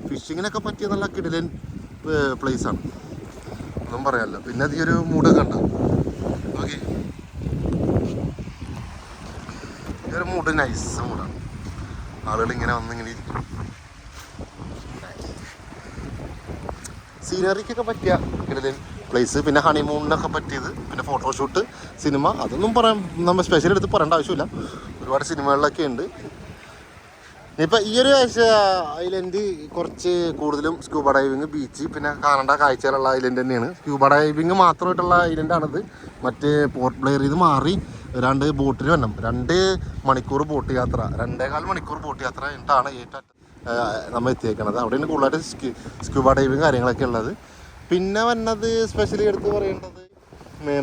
ഫിഷിങ്ങിനൊക്കെ പറ്റിയ നല്ല കിടിലൻ പ്ലേസാണ് ഒന്നും പറയാമല്ലോ പിന്നെ അധികം ഒരു മൂടൊക്കെ ഉണ്ട്? ഓക്കെ ഒരു മൂഡ് നൈസ് മൂഡാണ് ആളുകൾ ഇങ്ങനെ വന്നിങ്ങനെ ഇരിക്കും. സീനറിക്കൊക്കെ പറ്റിയ കിടലൻ പ്ലേസ് പിന്നെ ഹണിമൂണിനൊക്കെ പറ്റിയത് പിന്നെ ഫോട്ടോഷൂട്ട് സിനിമ അതൊന്നും പറയാൻ നമ്മൾ സ്പെഷ്യൽ എടുത്ത് പറയേണ്ട ആവശ്യമില്ല. ഒരുപാട് സിനിമകളിലൊക്കെ ഉണ്ട്. ഇപ്പം ഈ ഒരു ഐലൻഡ് കുറച്ച് കൂടുതലും സ്ക്യൂബ ഡൈവിങ് ബീച്ച് പിന്നെ കാണേണ്ട കാഴ്ചകളുള്ള ഐലൻഡ് തന്നെയാണ്. സ്ക്യൂബ ഡൈവിങ് മാത്രമായിട്ടുള്ള ഐലൻഡാണിത് മറ്റ് പോർട്ട് പ്ലെയർ ഇത് മാറി രണ്ട് ബോട്ടിന് വരണം രണ്ട് മണിക്കൂർ ബോട്ട് യാത്ര. രണ്ടേകാൽ മണിക്കൂർ ബോട്ട് യാത്ര കഴിഞ്ഞിട്ടാണ് ഏറ്റവും നമ്മൾ എത്തിയേക്കണത്. അവിടെയാണ് കൂടുതലായിട്ട് സ്കി സ്ക്യൂബ ഡൈവിങ് കാര്യങ്ങളൊക്കെ ഉള്ളത്. പിന്നെ വന്നത് സ്പെഷ്യലി എടുത്ത് പറയേണ്ടത്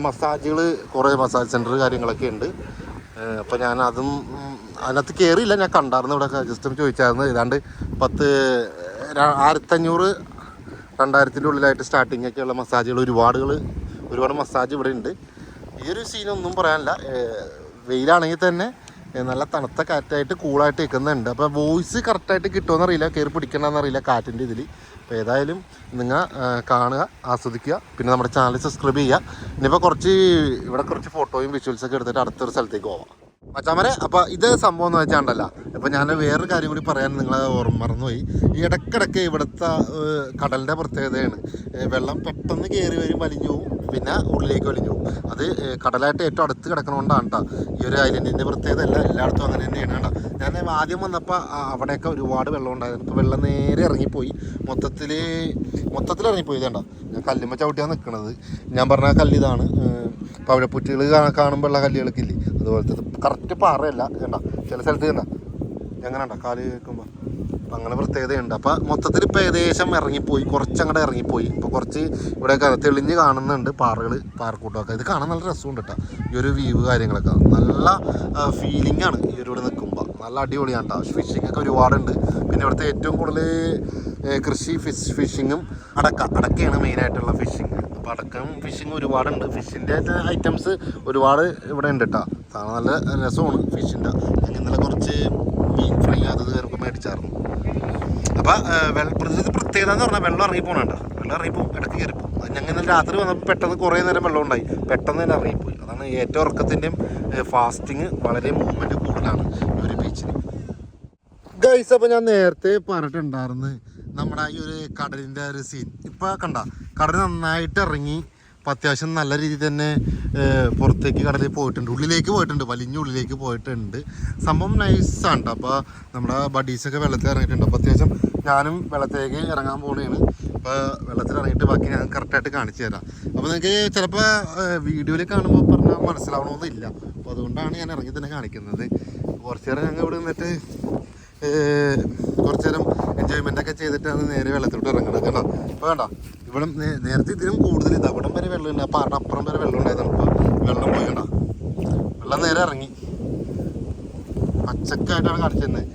മസാജുകൾ കുറേ മസാജ് സെന്റർ കാര്യങ്ങളൊക്കെ ഉണ്ട്. അപ്പോൾ ഞാൻ അതും അതിനകത്ത് കയറിയില്ല ഞാൻ കണ്ടായിരുന്നു ഇവിടെ. ജസ്റ്റ് ചോദിച്ചായിരുന്നു. ഏതാണ്ട് പത്ത് ആയിരത്തഞ്ഞൂറ് രണ്ടായിരത്തിന്റെ ഉള്ളിലായിട്ട് സ്റ്റാർട്ടിങ്ങൊക്കെയുള്ള മസാജുകൾ ഒരുപാടുകൾ ഒരുപാട് മസാജ് ഇവിടെ ഉണ്ട്. ഈ ഒരു സീനൊന്നും പറയാനില്ല. വെയിലാണെങ്കിൽ തന്നെ നല്ല തണുത്ത കാറ്റായിട്ട് കൂളായിട്ട് നിൽക്കുന്നുണ്ട്. അപ്പോൾ വോയിസ് കറക്റ്റായിട്ട് കിട്ടുമെന്ന് അറിയില്ല കയറി പിടിക്കണമെന്ന് അറിയില്ല കാറ്റിന്റെ ഇതിൽ അപ്പോൾ ഏതായാലും നിങ്ങൾ കാണുക ആസ്വദിക്കുക. പിന്നെ നമ്മുടെ ചാനൽ സബ്സ്ക്രൈബ് ചെയ്യുക. ഇനിയിപ്പോൾ കുറച്ച് ഇവിടെ കുറച്ച് ഫോട്ടോയും വിഷ്വൽസൊക്കെ എടുത്തിട്ട് അടുത്തൊരു സ്ഥലത്തേക്ക് പോവാം. മച്ചാമരെ അപ്പൊ ഇത് സംഭവം എന്ന് വെച്ചാണ്ടല്ല. അപ്പൊ ഞാൻ വേറൊരു കാര്യം കൂടി പറയാൻ നിങ്ങളെ ഓർമ്മ മറന്നുപോയി. ഈ ഇടക്കിടക്ക് ഇവിടുത്തെ കടലിന്റെ പ്രത്യേകതയാണ്. വെള്ളം പെട്ടെന്ന് കയറി വരും വലിഞ്ഞു പോവും പിന്നെ ഉള്ളിലേക്ക് വലിഞ്ഞു പോകും അത് കടലായിട്ട് ഏറ്റവും അടുത്ത് കിടക്കണോണ്ടാണ് കേട്ടോ ഈ ഒരു ഐലൻഡിന്റെ പ്രത്യേകത അല്ല എല്ലായിടത്തും അങ്ങനെ തന്നെയാണ് കേട്ടോ ഞാൻ ആദ്യം വന്നപ്പോൾ അവിടെയൊക്കെ ഒരുപാട് വെള്ളം ഉണ്ടായിരുന്നു. ഇപ്പോൾ വെള്ളം നേരെ ഇറങ്ങിപ്പോയി. മൊത്തത്തിൽ മൊത്തത്തിൽ ഇറങ്ങിപ്പോയി ഇതേണ്ട ഞാൻ കല്ലുമ്മ ചവിട്ടിയാണ് നിൽക്കുന്നത് ഞാൻ പറഞ്ഞ കല്ലിതാണ് പവിഴപ്പുറ്റുകൾ കാണുമ്പോഴുള്ള കല്ലുകളൊക്കെ അതുപോലത്തെ കറക്റ്റ് പാറയല്ല. കണ്ട? ചില സ്ഥലത്ത് കണ്ട? എങ്ങനെ ഉണ്ട കാൽ കേൾക്കുമ്പോൾ അപ്പം അങ്ങനെ പ്രത്യേകതയുണ്ട്. അപ്പം മൊത്തത്തിൽ ഇപ്പം ഏകദേശം ഇറങ്ങിപ്പോയി. കുറച്ചങ്ങോട്ട് ഇറങ്ങിപ്പോയി. ഇപ്പോൾ കുറച്ച് ഇവിടെ തെളിഞ്ഞ് കാണുന്നുണ്ട് പാറകൾ പാറക്കൂട്ടമൊക്കെ. ഇത് കാണാൻ നല്ല രസമുണ്ട് കേട്ടോ. ഈ ഒരു വ്യൂ കാര്യങ്ങളൊക്കെ. നല്ല ഫീലിംഗ് ആണ് ഈ ഒരു ഇവിടെ നിൽക്കുമ്പോൾ നല്ല അടിപൊളിയാണ് കേട്ടോ. ഫിഷിംഗ് ഒക്കെ ഒരുപാടുണ്ട്. പിന്നെ ഇവിടുത്തെ ഏറ്റവും കൂടുതൽ കൃഷി ഫിഷ് ഫിഷിങ്ങും അടക്ക. അടക്കയാണ് മെയിനായിട്ടുള്ള ഫിഷിങ് അപ്പോൾ അടക്കം ഫിഷിങ് ഒരുപാടുണ്ട് ഫിഷിന്റെ ഐറ്റംസ് ഒരുപാട് ഇവിടെ ഉണ്ട് കേട്ടോ സാധനം നല്ല രസമാണ് ഫിഷിന്റെ ഞങ്ങൾ ഇന്നലെ കുറച്ച് മീൻ ഫ്രൈ അത് കയറുമ്പോൾ മേടിച്ചായിരുന്നു. അപ്പോൾ വെള്ളപ്രദേശത്ത് പ്രത്യേകത എന്ന് പറഞ്ഞാൽ വെള്ളം ഇറങ്ങി പോകണേണ്ട വെള്ളം ഇറങ്ങിപ്പോവും ഇടയ്ക്ക് കയറിപ്പോവും ഞങ്ങൾ ഇന്നലെ രാത്രി വന്നപ്പോൾ പെട്ടെന്ന് കുറേ നേരം വെള്ളം ഉണ്ടായി. പെട്ടെന്ന് തന്നെ ഇറങ്ങിപ്പോയി അതാണ് ഏറ്റവും ഉറക്കത്തിന്റെയും ഫാസ്റ്റിങ് വളരെ മൂവ്മെന്റ് കൂടുതലാണ്. ഒരു ബീച്ചിന് ഗൈസ് അപ്പോൾ ഞാൻ നേരത്തെ പറഞ്ഞിട്ടുണ്ടായിരുന്നു നമ്മുടെ ഈ ഒരു കടലിന്റെ ഒരു സീൻ ഇപ്പോൾ കണ്ട കടൽ നന്നായിട്ട് ഇറങ്ങി. അപ്പോൾ അത്യാവശ്യം നല്ല രീതിയിൽ തന്നെ പുറത്തേക്ക് കടലിൽ പോയിട്ടുണ്ട്. ഉള്ളിലേക്ക് പോയിട്ടുണ്ട്. വലിഞ്ഞ ഉള്ളിലേക്ക് പോയിട്ടുണ്ട്. സംഭവം നൈസാണ് അപ്പോൾ നമ്മുടെ ബഡീസൊക്കെ വെള്ളത്തിൽ ഇറങ്ങിയിട്ടുണ്ട്. അപ്പോൾ അത്യാവശ്യം ഞാനും വെള്ളത്തിലേക്ക് ഇറങ്ങാൻ പോവുകയാണ്. അപ്പോൾ വെള്ളത്തിൽ ഇറങ്ങിയിട്ട് ബാക്കി ഞാൻ കറക്റ്റായിട്ട് കാണിച്ചു തരാം. അപ്പോൾ നിങ്ങൾക്ക് ചിലപ്പോൾ വീഡിയോയിൽ കാണുമ്പോൾ പറഞ്ഞാൽ മനസ്സിലാവണമെന്നില്ല അപ്പോൾ അതുകൊണ്ടാണ് ഞാൻ ഇറങ്ങി തന്നെ കാണിക്കുന്നത്. കുറച്ച് നേരം ഞങ്ങൾ ഇവിടെ നിന്നിട്ട് കുറച്ച് നേരം എൻജോയ്മെന്റ് ഒക്കെ ചെയ്തിട്ടാണ് നേരെ വെള്ളത്തിലോട്ട് ഇറങ്ങുന്നത് കേട്ടോ ഇപ്പോൾ വേണ്ട ഇവിടെ നേരത്തെ ഇതിനും കൂടുതൽ ഇത് അവിടം വരെ വെള്ളമുണ്ട് അപ്പോൾ അവിടെ അപ്പുറം വരെ വെള്ളം ഉണ്ടായിരുന്നു ഇപ്പോൾ വെള്ളം പോയി കണ്ട വെള്ളം നേരെ ഇറങ്ങി പച്ചക്കായിട്ടാണ് കാണിച്ചിരുന്നത്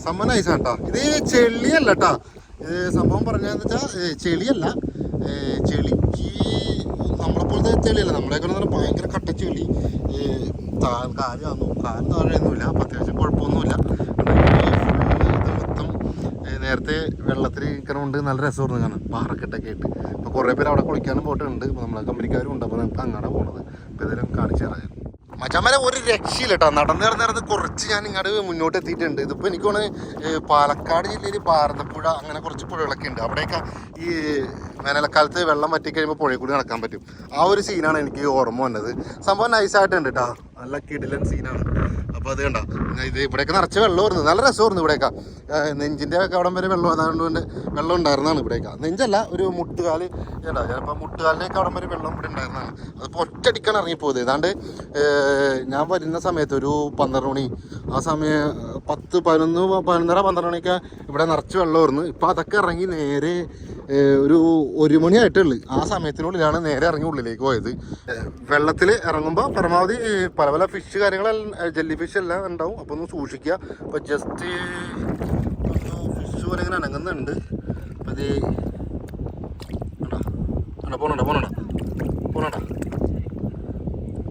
സംഭവം നൈസാണ് കേട്ടോ ഇത് ചെളിയല്ല കേട്ടോ സംഭവം പറഞ്ഞതെന്ന് വെച്ചാൽ ചെളിയല്ല ചെളിക്ക് നമ്മളെപ്പോലത്തെ ചെളിയല്ല നമ്മളെയൊക്കെ പറഞ്ഞാൽ ഭയങ്കര കട്ട ചെളി കാലാന്നു കാൽ താഴെയൊന്നുമില്ല അപ്പം അത്യാവശ്യം കുഴപ്പമൊന്നുമില്ല നേരത്തെ വെള്ളത്തിൽ നിൽക്കണമുണ്ട് നല്ല രസമായിരുന്നു കാണാൻ. പാറക്കെട്ടൊക്കെ ആയിട്ട്. അപ്പോൾ കുറേ പേര് അവിടെ കുളിക്കാനും പോയിട്ടുണ്ട്. അപ്പോൾ നമ്മളെ കമ്പനിക്കാരും ഉണ്ട്. അപ്പോൾ നമുക്ക് അങ്ങനെ പോണത്. അപ്പോൾ ഇതെല്ലാം കാണിച്ചു തരാം. മച്ചാമല ഒരു രക്ഷയില്ല കേട്ടോ നടന്ന് നടന്ന് നടന്ന് കുറച്ച് ഞാൻ ഇങ്ങോട്ട് മുന്നോട്ട് എത്തിയിട്ടുണ്ട്. ഇതിപ്പോൾ എനിക്ക് പാലക്കാട് ജില്ലയിൽ ഭാരതപ്പുഴ അങ്ങനെ കുറച്ച് പുഴകളൊക്കെ ഉണ്ട്. അവിടെയൊക്കെ ഈ വേനൽക്കാലത്ത് വെള്ളം വറ്റിക്കഴിയുമ്പോൾ പുഴയിൽ കൂടി നടക്കാൻ പറ്റും. ആ ഒരു സീനാണ് എനിക്ക് ഓർമ്മ വന്നത്. സംഭവം നൈസായിട്ടുണ്ട് കേട്ടോ നല്ല കിടിലൻ സീനാണ് അപ്പോൾ അത് കണ്ട. ഇത് ഇവിടെയൊക്കെ നിറച്ച് വെള്ളമായിരുന്നു നല്ല രസമായിരുന്നു ഇവിടെയൊക്കെ. നെഞ്ചിന്റെ ഒക്കെ അവിടം വരെ വെള്ളം അതുകൊണ്ട് വെള്ളം ഉണ്ടായിരുന്നതാണ് ഇവിടെയൊക്കെ. നെഞ്ചല്ല ഒരു മുട്ടുകാൽ. കേട്ടോ ചിലപ്പോൾ മുട്ടുകാലിലേക്ക് അവിടം വരെ വെള്ളം ഇവിടെ ഉണ്ടായിരുന്നതാണ്. അതിപ്പോൾ ഒറ്റടിക്കാൻ ഇറങ്ങിപ്പോയത്. ഏതാണ്ട് ഞാൻ വരുന്ന സമയത്ത് ഒരു പന്ത്രണ്ട് മണി. ആ സമയം പത്ത് പതിനൊന്ന് പതിനൊന്നര പന്ത്രണ്ട് മണിയൊക്കെ ഇവിടെ നിറച്ച് വെള്ളമായിരുന്നു. ഇപ്പോൾ അതൊക്കെ ഇറങ്ങി നേരെ ഒരു ഒരു മണിയായിട്ടുള്ളു. ആ സമയത്തിനുള്ളിലാണ് നേരെ ഇറങ്ങി ഉള്ളിലേക്ക് പോയത്. വെള്ളത്തിൽ ഇറങ്ങുമ്പോൾ പരമാവധി പല പല ഫിഷ് കാര്യങ്ങളെല്ലാം ജെല്ലി ഫിഷ് എല്ലാം ഉണ്ടാവും. അപ്പോൾ ഒന്ന് സൂക്ഷിക്കുക. അപ്പോൾ ജസ്റ്റ് ഫിഷ് പോലെ ഇങ്ങനെ അനങ്ങുന്നുണ്ട്. അപ്പോൾ ഇത് പോണണ്ട? പോണണ്ട? പോണണ്ട?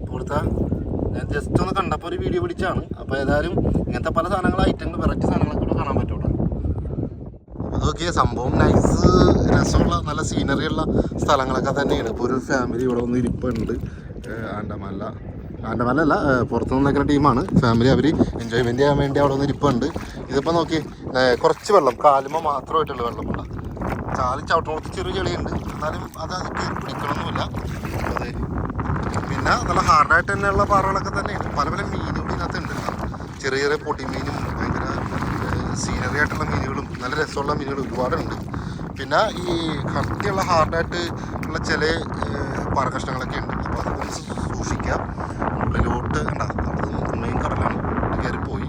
ഇവിടുത്തെ ഞാൻ ജസ്റ്റ് ഒന്ന് കണ്ടപ്പോൾ ഒരു വീഡിയോ പിടിച്ചാണ് അപ്പോൾ ഏതായാലും ഇങ്ങനത്തെ പല സാധനങ്ങൾ ഐറ്റങ്ങൾ വെറൈറ്റി സാധനങ്ങളൊക്കെ കൂടെ കാണാൻ പറ്റൂട്ടോ. അതൊക്കെ സംഭവം നൈസ് രസമുള്ള നല്ല സീനറി ഉള്ള സ്ഥലങ്ങളൊക്കെ തന്നെയാണ്. ഇപ്പോൾ ഒരു ഫാമിലി ഇവിടെ ഒന്ന് ഇരിപ്പുണ്ട്. ആൻഡമല്ല ആൻഡമാനില പുറത്തു നിന്നേക്കുന്ന ടീമാണ് ഫാമിലി അവർ എൻജോയ്മെന്റ് ചെയ്യാൻ വേണ്ടി അവിടെ ഒന്ന് ഇരിപ്പുണ്ട്. ഇതിപ്പോൾ നോക്കി കുറച്ച് വെള്ളം കാലുമ മാത്രമായിട്ടുള്ള വെള്ളമുള്ള ഇവിടെ കാലും ചവിട്ടോളത്ത് ചെറിയ ചെളിയുണ്ട്. എന്നാലും അത് അത് പിടിക്കണമൊന്നുമില്ല അതെ പിന്നെ നല്ല ഹാർഡായിട്ട് തന്നെയുള്ള പാറകളൊക്കെ തന്നെയാണ്. പല പല മീനുകളും ഇതിനകത്തുണ്ട്. ചെറിയ ചെറിയ പൊടി മീനും ഭയങ്കര സീനറി ആയിട്ടുള്ള മീനുകളും നല്ല രസമുള്ള മീനുകൾ ഒരുപാടുണ്ട്. പിന്നെ ഈ കട്ടിയുള്ള ഹാർഡായിട്ട് ഉള്ള ചില പാറകഷ്ണങ്ങളൊക്കെ ഉണ്ട്. അപ്പോൾ അതൊക്കെ സൂക്ഷിക്കുക ഉള്ളിലോട്ട് ഉണ്ടാകും മെയിൻ കടലാണ്. പോയി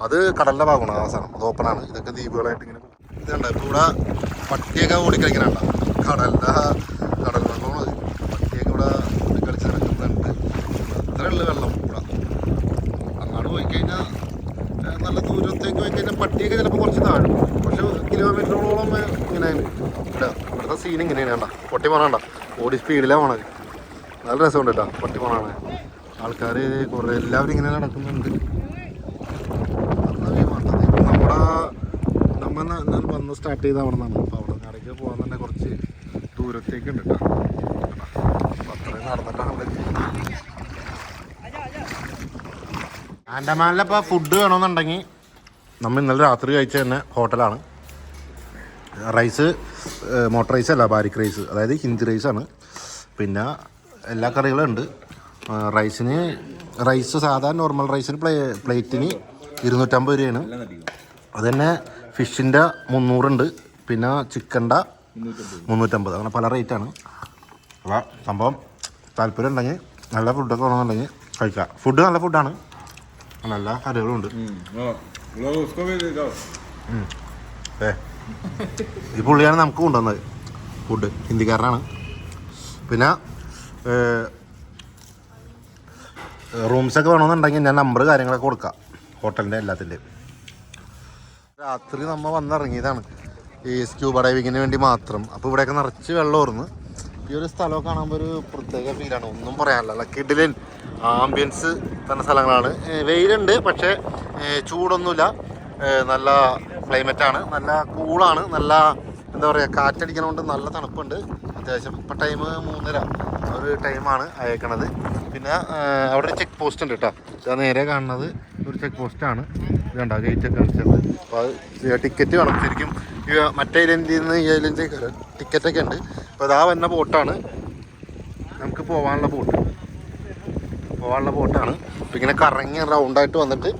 അത് കടലിന്റെ ഭാഗമാണ് സാധനം. അത് ഓപ്പണാണ് ഇതൊക്കെ ദ്വീപുകളായിട്ട് ഇങ്ങനെ ഇതുണ്ട് ഇപ്പോൾ ഇവിടെ പട്ടിയൊക്കെ ഓടിക്കളിക്കാനുണ്ടാവും കടലിന്റെ കടൽ വെള്ളമാണ് പട്ടിയൊക്കെ ഇവിടെ ഓടിക്കളിച്ച് നടക്കുന്നുണ്ട് അത്രേ ഉള്ളു വെള്ളം ഇവിടെ അങ്ങോട്ട് പോയി കഴിഞ്ഞാൽ ഏഹ്, നല്ല ദൂരത്തേക്ക് പോയി കഴിഞ്ഞാൽ പട്ടിയൊക്കെ ചിലപ്പോൾ കുറച്ച് താഴും പക്ഷെ കിലോമീറ്ററോളം ഇങ്ങനെയാണ് ഇവിടെ ഇവിടുത്തെ സീൻ ഇങ്ങനെയാണ് കണ്ട? പൊട്ടി പോണണ്ട ഓടി സ്പീഡിലാണ് പോണത്. നല്ല രസമുണ്ട് കേട്ടോ പൊട്ടി പോണാണ്. ആൾക്കാർ കുറേ എല്ലാവരും ഇങ്ങനെ നടക്കുന്നുണ്ട്. നമ്മുടെ നമ്മൾ വന്ന് സ്റ്റാർട്ട് ചെയ്ത അവിടെ നിന്നാണ്. അപ്പോൾ അവിടെ നിന്ന് ഇടയ്ക്ക് പോകാൻ തന്നെ കുറച്ച് ദൂരത്തേക്ക് ഉണ്ട് കേട്ടോ. അത്രയും നടന്നിട്ടാണ് അവിടെ. ആൻഡമാനിലിപ്പോൾ ഫുഡ് വേണമെന്നുണ്ടെങ്കിൽ നമ്മൾ ഇന്നലെ രാത്രി കഴിച്ച തന്നെ ഹോട്ടലാണ് റൈസ് മോട്ടർ റൈസ് അല്ല ബാരിക് റൈസ് അതായത് ഹിന്ദി റൈസാണ് പിന്നെ എല്ലാ കറികളും ഉണ്ട്. റൈസിന് റൈസ് സാധാരണ നോർമൽ റൈസിന് പ്ലേ പ്ലേറ്റിന് ഇരുന്നൂറ്റമ്പത് രൂപയാണ്. അത് തന്നെ ഫിഷിന്റെ മുന്നൂറുണ്ട്. പിന്നെ ചിക്കന്റെ മുന്നൂറ്റമ്പത്. അങ്ങനെ പല റേറ്റാണ് അപ്പോൾ സംഭവം താല്പര്യം ഉണ്ടെങ്കിൽ നല്ല ഫുഡൊക്കെ വേണമെന്നുണ്ടെങ്കിൽ കഴിക്കാം. ഫുഡ് നല്ല ഫുഡാണ് നല്ല കറികളുണ്ട്. ഏ ഈ പുള്ളിയാണ് നമുക്ക് കൊണ്ടുവന്നത്. ഫുഡ് ഹിന്ദിക്കാരനാണ്. പിന്നെ റൂംസൊക്കെ വേണമെന്നുണ്ടെങ്കിൽ ഞാൻ നമ്പർ കാര്യങ്ങളൊക്കെ കൊടുക്കാം. ഹോട്ടലിന്റെ എല്ലാത്തിന്റെയും രാത്രി നമ്മൾ വന്നിറങ്ങിയതാണ്. ഈ സ്ക്യൂബ ഡൈവിങ്ങിന് വേണ്ടി മാത്രം. അപ്പോൾ ഇവിടെയൊക്കെ നിറച്ച് വെള്ളം ഓർന്ന് ഈ ഒരു സ്ഥലമൊക്കെ കാണുമ്പോൾ ഒരു പ്രത്യേക ഫീലാണ് ഒന്നും പറയാനില്ല. കിഡിലൻ ആംബിയൻസ് തന്നെ സ്ഥലങ്ങളാണ്. വെയിലുണ്ട് പക്ഷേ ചൂടൊന്നുമില്ല. നല്ല ക്ലൈമറ്റാണ്. നല്ല കൂളാണ്. നല്ല എന്താ പറയുക കാറ്റടിക്കണോണ്ട് നല്ല തണുപ്പുണ്ട്. അത്യാവശ്യം ഇപ്പം ടൈം മൂന്നര. ഒരു ടൈമാണ് അയക്കണത്. പിന്നെ അവിടെ ഒരു ചെക്ക് പോസ്റ്റ് ഉണ്ട് കേട്ടോ ഇതാ നേരെ കാണുന്നത് ഒരു ചെക്ക് പോസ്റ്റാണ് വേണ്ട ഗേറ്റ് ഒക്കെ അടിച്ചത് അപ്പോൾ അത് ടിക്കറ്റ് വേണം ശരിക്കും. മറ്റേ ഐലൻഡിൽ നിന്ന് ഈ ഐലൻഡിലേക്ക് ടിക്കറ്റൊക്കെ ഉണ്ട്. അപ്പോൾ അതാ വന്ന ബോട്ടാണ് നമുക്ക് പോകാനുള്ള ബോട്ട് പോകാനുള്ള ബോട്ടാണ് അപ്പോൾ ഇങ്ങനെ കറങ്ങി റൗണ്ടായിട്ട് വന്നിട്ട്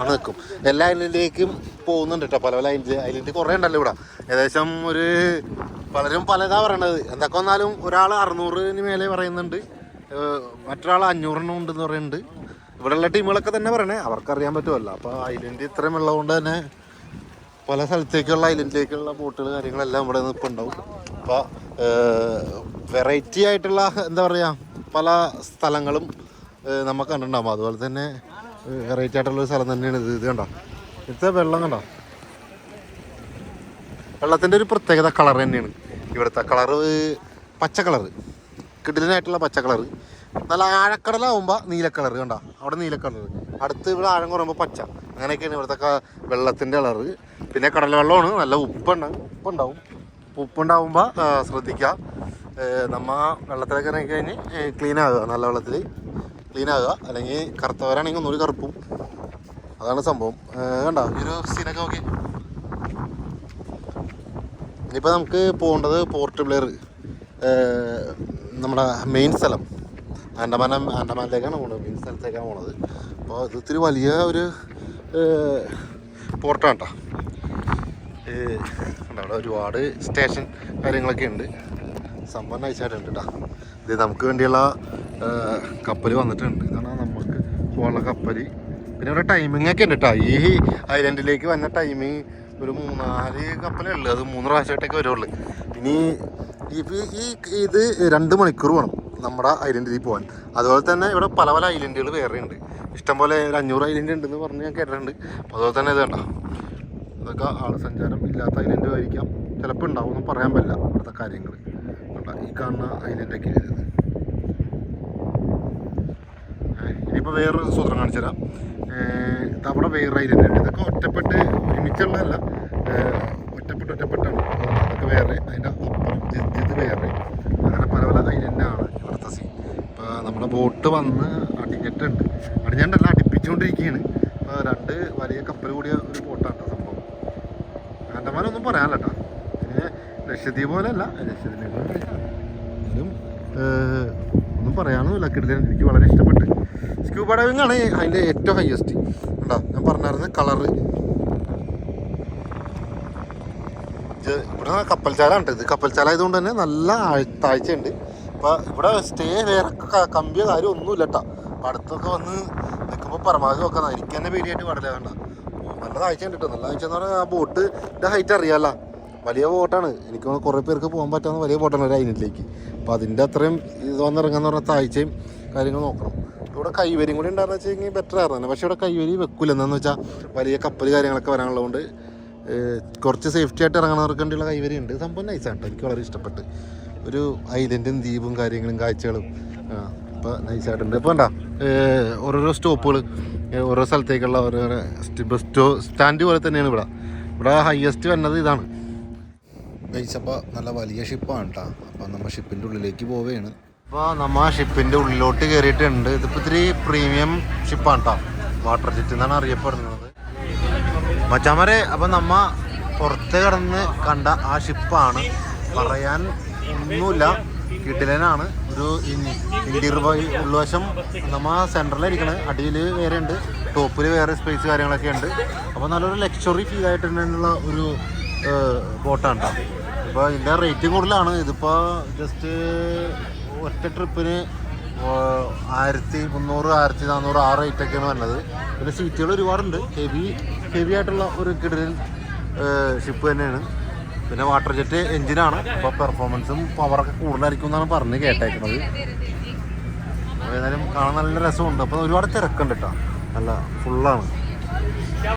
ആണ് നിൽക്കും എല്ലാ ഐലൻഡിലേക്കും പോകുന്നുണ്ട് കേട്ടോ പല പല ഐലൻഡ് ഐലൻഡ് കുറേ ഉണ്ടല്ലോ ഇവിടെ. ഏകദേശം ഒരു പലരും പലതാ പറയണത്. എന്തൊക്കെ വന്നാലും ഒരാൾ അറുന്നൂറിന് മേലെ പറയുന്നുണ്ട്. മറ്റൊരാൾ അഞ്ഞൂറിനും ഉണ്ടെന്ന് പറയുന്നുണ്ട്. ഇവിടെയുള്ള ടീമുകളൊക്കെ തന്നെ പറയണേ. അവർക്കറിയാൻ പറ്റുമല്ലോ. അപ്പോൾ ഐലൻഡ് ഇത്രയും ഉള്ളതുകൊണ്ട് തന്നെ പല സ്ഥലത്തേക്കുള്ള ഐലൻഡിലേക്കുള്ള ബോട്ടുകൾ കാര്യങ്ങളെല്ലാം ഇവിടെ നിന്ന് ഉണ്ടാവും. അപ്പോൾ വെറൈറ്റി ആയിട്ടുള്ള എന്താ പറയുക പല സ്ഥലങ്ങളും നമുക്ക് കണ്ടിട്ടുണ്ടാകും അതുപോലെ തന്നെ വെറൈറ്റി ആയിട്ടുള്ള സ്ഥലം തന്നെയാണ് ഇത്. ഇത് കണ്ടോ? ഇവിടുത്തെ വെള്ളം കണ്ടോ? വെള്ളത്തിന്റെ ഒരു പ്രത്യേകത കളർ തന്നെയാണ്. ഇവിടുത്തെ കളറ് പച്ച കളറ് കിടിലനായിട്ടുള്ള പച്ച കളറ് നല്ല ആഴക്കടലാവുമ്പോൾ നീല കളർ കണ്ടോ? അവിടെ നീല അടുത്ത് ഇവിടെ ആഴം കുറയുമ്പോൾ പച്ച. അങ്ങനെയൊക്കെയാണ് ഇവിടുത്തെ വെള്ളത്തിന്റെ കളറ് പിന്നെ കടൽ വെള്ളമാണ് നല്ല ഉപ്പുണ്ട്. ഉപ്പുണ്ടാവും. ഉപ്പുണ്ടാവുമ്പോൾ ശ്രദ്ധിക്കുക നമ്മ വെള്ളത്തിലൊക്കെ ഇറങ്ങി കഴിഞ്ഞ് ക്ലീൻ നല്ല വെള്ളത്തിൽ ക്ലീൻ ആകുക അല്ലെങ്കിൽ കറുത്തവരാണെങ്കിൽ ഒന്നുകൂടി കറുപ്പും. അതാണ് സംഭവം. വേണ്ട കണ്ടോ? ഈ ഒരു സീനൊക്കെ നോക്കി ഇനിയിപ്പോൾ നമുക്ക് പോകേണ്ടത് പോർട്ട് ബ്ലെയർ നമ്മുടെ മെയിൻ സ്ഥലം. ആൻഡമാൻ ആൻഡമാനിലേക്കാണ് പോകുന്നത് മെയിൻ സ്ഥലത്തേക്കാണ് പോകുന്നത് അപ്പോൾ ഇത് ഇത്തിരി വലിയ ഒരു പോർട്ടാണ് കേട്ടോ അവിടെ ഒരുപാട് സ്റ്റേഷൻ കാര്യങ്ങളൊക്കെ ഉണ്ട്. സംഭവം നൈസായിട്ടുണ്ട് കേട്ടോ ഇത് നമുക്ക് വേണ്ടിയുള്ള കപ്പൽ വന്നിട്ടുണ്ട്. ഇതാണ് നമുക്ക് പോകാനുള്ള കപ്പൽ പിന്നെ ഇവിടെ ടൈമിംഗ് ഒക്കെ ഉണ്ട് കേട്ടോ ഈ ഐലൻഡിലേക്ക് വന്ന ടൈമിങ് ഒരു മൂന്നാൽ കപ്പലേ ഉള്ളു. അത് മൂന്ന് പ്രാവശ്യമായിട്ടൊക്കെ വരുള്ളൂ. ഇനി ഈ ഇത് രണ്ട് മണിക്കൂർ വേണം നമ്മുടെ ഐലൻഡിൽ പോകാൻ. അതുപോലെ തന്നെ ഇവിടെ പല പല ഐലൻഡുകൾ വേറെ ഉണ്ട്. ഇഷ്ടംപോലെ ഒരു അഞ്ഞൂറ് ഐലൻഡ് ഉണ്ടെന്ന് പറഞ്ഞ് ഞാൻ കേട്ടിട്ടുണ്ട്. അപ്പോൾ അതുപോലെ തന്നെ ഇത് കണ്ടോ? അതൊക്കെ ആൾ സഞ്ചാരം ഇല്ലാത്ത ഐലൻഡും ആയിരിക്കാം. ചിലപ്പോൾ ഉണ്ടാവും ഒന്നും പറയാൻ പറ്റില്ല ഇവിടുത്തെ കാര്യങ്ങൾ ഈ കാണുന്ന ഐലൻഡൊക്കെ ഇത് ഇനിയിപ്പോൾ വേറൊരു സൂത്രം കാണിച്ചു തരാം. അവിടെ വേറെ ഐലൻഡ് ഉണ്ട് ഇതൊക്കെ ഒറ്റപ്പെട്ട് ഒരുമിച്ചുള്ളതല്ല. ഒറ്റപ്പെട്ട് ഒറ്റപ്പെട്ടാണ്. അതൊക്കെ വേറെ അതിന്റെ അപ്പുറം ഇത് വേറെ. അങ്ങനെ പല പല ഐലൻഡാണ് ഇവിടുത്തെ സീൻ ഇപ്പോൾ നമ്മുടെ ബോട്ട് വന്ന് അടിഞ്ഞിട്ടുണ്ട്. അടിഞ്ഞിട്ടല്ല അടിപ്പിച്ചുകൊണ്ടിരിക്കുകയാണ്. ഇപ്പോൾ രണ്ട് വലിയ കപ്പൽ കൂടിയ ഒരു ബോട്ടാണ് സംഭവം. ആൻഡമാനൊന്നും പറയാനല്ല കേട്ടോ ലക്ഷദ്വീപ് പോലെയല്ല. ലക്ഷദ്വീപ് എന്നാലും ഒന്നും പറയാനൊന്നുമില്ല കിടിലൻ എനിക്ക് വളരെ ഇഷ്ടപ്പെട്ട്. സ്ക്യൂബ ഡൈവിംഗ് ആണ് അതിന്റെ ഏറ്റവും ഹയസ്റ്റ് ഉണ്ടോ ഞാൻ പറഞ്ഞായിരുന്നു കളറ് ഇവിടെ കപ്പൽച്ചാല ഉണ്ട്. ഇത് കപ്പൽച്ചാല ആയതുകൊണ്ട് തന്നെ നല്ല താഴ്ചയുണ്ട് അപ്പോൾ ഇവിടെ സ്റ്റേ വേറെ കമ്പിയ കാര്യം കാര്യം ഒന്നുമില്ല കേട്ടോ അടുത്തൊക്കെ വന്ന് നിൽക്കുമ്പോൾ പരമാവധി നോക്കാം എനിക്ക് തന്നെ പേടിയായിട്ട് പാടില്ല. വേണ്ട നല്ല താഴ്ച ഉണ്ട് കേട്ടോ നല്ല താഴ്ച എന്ന് പറഞ്ഞാൽ ആ ബോട്ട് ഹൈറ്റ് അറിയാമല്ലോ വലിയ ബോട്ടാണ് എനിക്ക് കുറേ പേർക്ക് പോകാൻ പറ്റാവുന്ന വലിയ ബോട്ടാണ് ഒരു അതിനിലേക്ക് അപ്പോൾ അതിന്റെ അത്രയും ഇത് വന്നിറങ്ങാന്ന് പറഞ്ഞാൽ താഴ്ചയും കാര്യങ്ങൾ നോക്കണം. ഇവിടെ കൈവരിയും കൂടി ഉണ്ടാകുന്ന വെച്ച് കഴിഞ്ഞാൽ ബെറ്റർ ആയിരുന്നു പക്ഷേ ഇവിടെ കൈവരി വെക്കില്ല എന്താണെന്ന് വെച്ചാൽ വലിയ കപ്പൽ കാര്യങ്ങളൊക്കെ വരാനുള്ളതുകൊണ്ട് കുറച്ച് സേഫ്റ്റി ആയിട്ട് ഇറങ്ങുന്നവർക്ക് വേണ്ടിയുള്ള കൈവരി ഉണ്ട്. സംഭവം നൈസ് കേട്ടോ എനിക്ക് വളരെ ഇഷ്ടപ്പെട്ട്. ഒരു ഐലൻഡും ദ്വീപും കാര്യങ്ങളും കാഴ്ചകളും. ഇപ്പോൾ നൈസായിട്ടുണ്ട് ഇപ്പോൾ എന്താ ഓരോരോ സ്റ്റോപ്പുകൾ ഓരോ സ്ഥലത്തേക്കുള്ള ഓരോരോ ബസ് സ്റ്റോ സ്റ്റാൻഡ് പോലെ തന്നെയാണ് ഇവിടെ. ഇവിടെ ഹയസ്റ്റ് വരുന്നത് ഇതാണ്. കഴിച്ചപ്പോൾ നല്ല വലിയ ഷിപ്പാണ് കേട്ടോ അപ്പൊ നമ്മ ഷിപ്പിന്റെ ഉള്ളിലേക്ക് പോവുകയാണ് അപ്പൊ നമ്മ ഷിപ്പിന്റെ ഉള്ളിലോട്ട് കയറിയിട്ടുണ്ട് ഇതിപ്പോ ഇത്തിരി പ്രീമിയം ഷിപ്പാണ് കേട്ടോ വാട്ടർ ജെറ്റ് എന്നാണ് അറിയപ്പെടുന്നത്. മച്ചാമരെ അപ്പൊ നമ്മ പുറത്ത് കിടന്ന് കണ്ട ആ ഷിപ്പാണ് പറയാൻ ഒന്നുമില്ല. കിടിലനാണ്. ഒരു ഇന്റീരിയർ ഉൾവശം നമ്മ സെൻട്രലായിരിക്കണ് അടിയിൽ വേറെ ഉണ്ട് ടോപ്പിൽ വേറെ സ്പേസ് കാര്യങ്ങളൊക്കെ ഉണ്ട് അപ്പൊ നല്ലൊരു ലക്ഷറി ഫീൽ ആയിട്ടുള്ള ഒരു ബോട്ടാണ് കേട്ടോ ഇപ്പോൾ ഇതിന്റെ റേറ്റും കൂടുതലാണ്. ഇതിപ്പോൾ ജസ്റ്റ് ഒറ്റ ട്രിപ്പിന് ആയിരത്തി മുന്നൂറ് ആയിരത്തി നാനൂറ് ആ റേറ്റൊക്കെയാണ് വരുന്നത് പിന്നെ സീറ്റുകൾ ഒരുപാടുണ്ട്. ഹെവി ഹെവി ആയിട്ടുള്ള ഒരു കിടലിൽ ഷിപ്പ് തന്നെയാണ്. പിന്നെ വാട്ടർ ജെറ്റ് എഞ്ചിനാണ് അപ്പോൾ പെർഫോമൻസും പവറൊക്കെ കൂടുതലായിരിക്കും എന്നാണ് പറഞ്ഞ് കേട്ടേക്കുന്നത് ഏതായാലും കാണാൻ നല്ല രസമുണ്ട്. അപ്പോൾ ഒരുപാട് തിരക്കുണ്ട് കേട്ടോ നല്ല ഫുള്ളാണ്